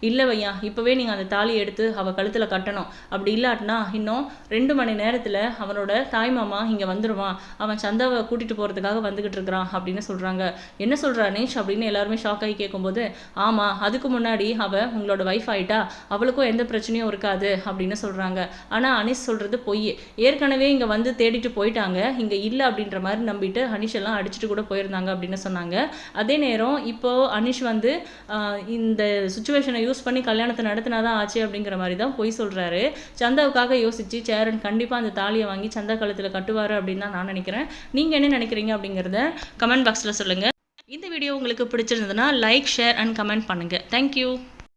இல்லை வையா இப்போவே நீங்கள் அந்த தாலியை எடுத்து அவள் கழுத்தில் கட்டணும். அப்படி இல்லாட்டினா இன்னும் ரெண்டு மணி நேரத்தில் அவனோட தாய் மாமா இங்கே வந்துடுவான் அவன் சந்தாவை கூட்டிகிட்டு போகிறதுக்காக வந்துக்கிட்டு இருக்கிறான் அப்படின்னு சொல்கிறாங்க என்ன சொல்கிறா அனீஷ் அப்படின்னு எல்லாருமே ஷாக் ஆகி கேட்கும்போது ஆமாம் அதுக்கு முன்னாடி அவள் உங்களோட ஒய்ஃப் ஆயிட்டா அவளுக்கும் எந்த பிரச்சனையும் இருக்காது அப்படின்னு சொல்கிறாங்க ஆனால் அனீஷ் சொல்கிறது பொய். ஏற்கனவே இங்கே வந்து தேடிட்டு போயிட்டாங்க. இங்கே இல்லை அப்படின்ற மாதிரி நம்பிட்டு அனிஷ் எல்லாம் அடிச்சுட்டு கூட போயிருந்தாங்க அப்படின்னு சொன்னாங்க. அதே நேரம் இப்போது அனிஷ் வந்து இந்த சுச்சுவேஷனை யூஸ் பண்ணி கல்யாணத்தை நடத்தினா தான் ஆச்சு அப்படிங்கிற மாதிரி தான் பொய் சொல்கிறாரு சந்தாவுக்காக யோசிச்சு சேரன் கண்டிப்பாக அந்த தாலியை வாங்கி சந்தா கழுத்தில் கட்டுவார் அப்படின்னு அப்படின்னு தான் நான் நினைக்கிறேன். நீங்கள் என்ன நினைக்கிறீங்க அப்படிங்கிறத கமெண்ட் பாக்ஸில் சொல்லுங்கள் இந்த வீடியோ உங்களுக்கு பிடிச்சிருந்ததுன்னா லைக் ஷேர் அண்ட் கமெண்ட் பண்ணுங்கள் தேங்க்யூ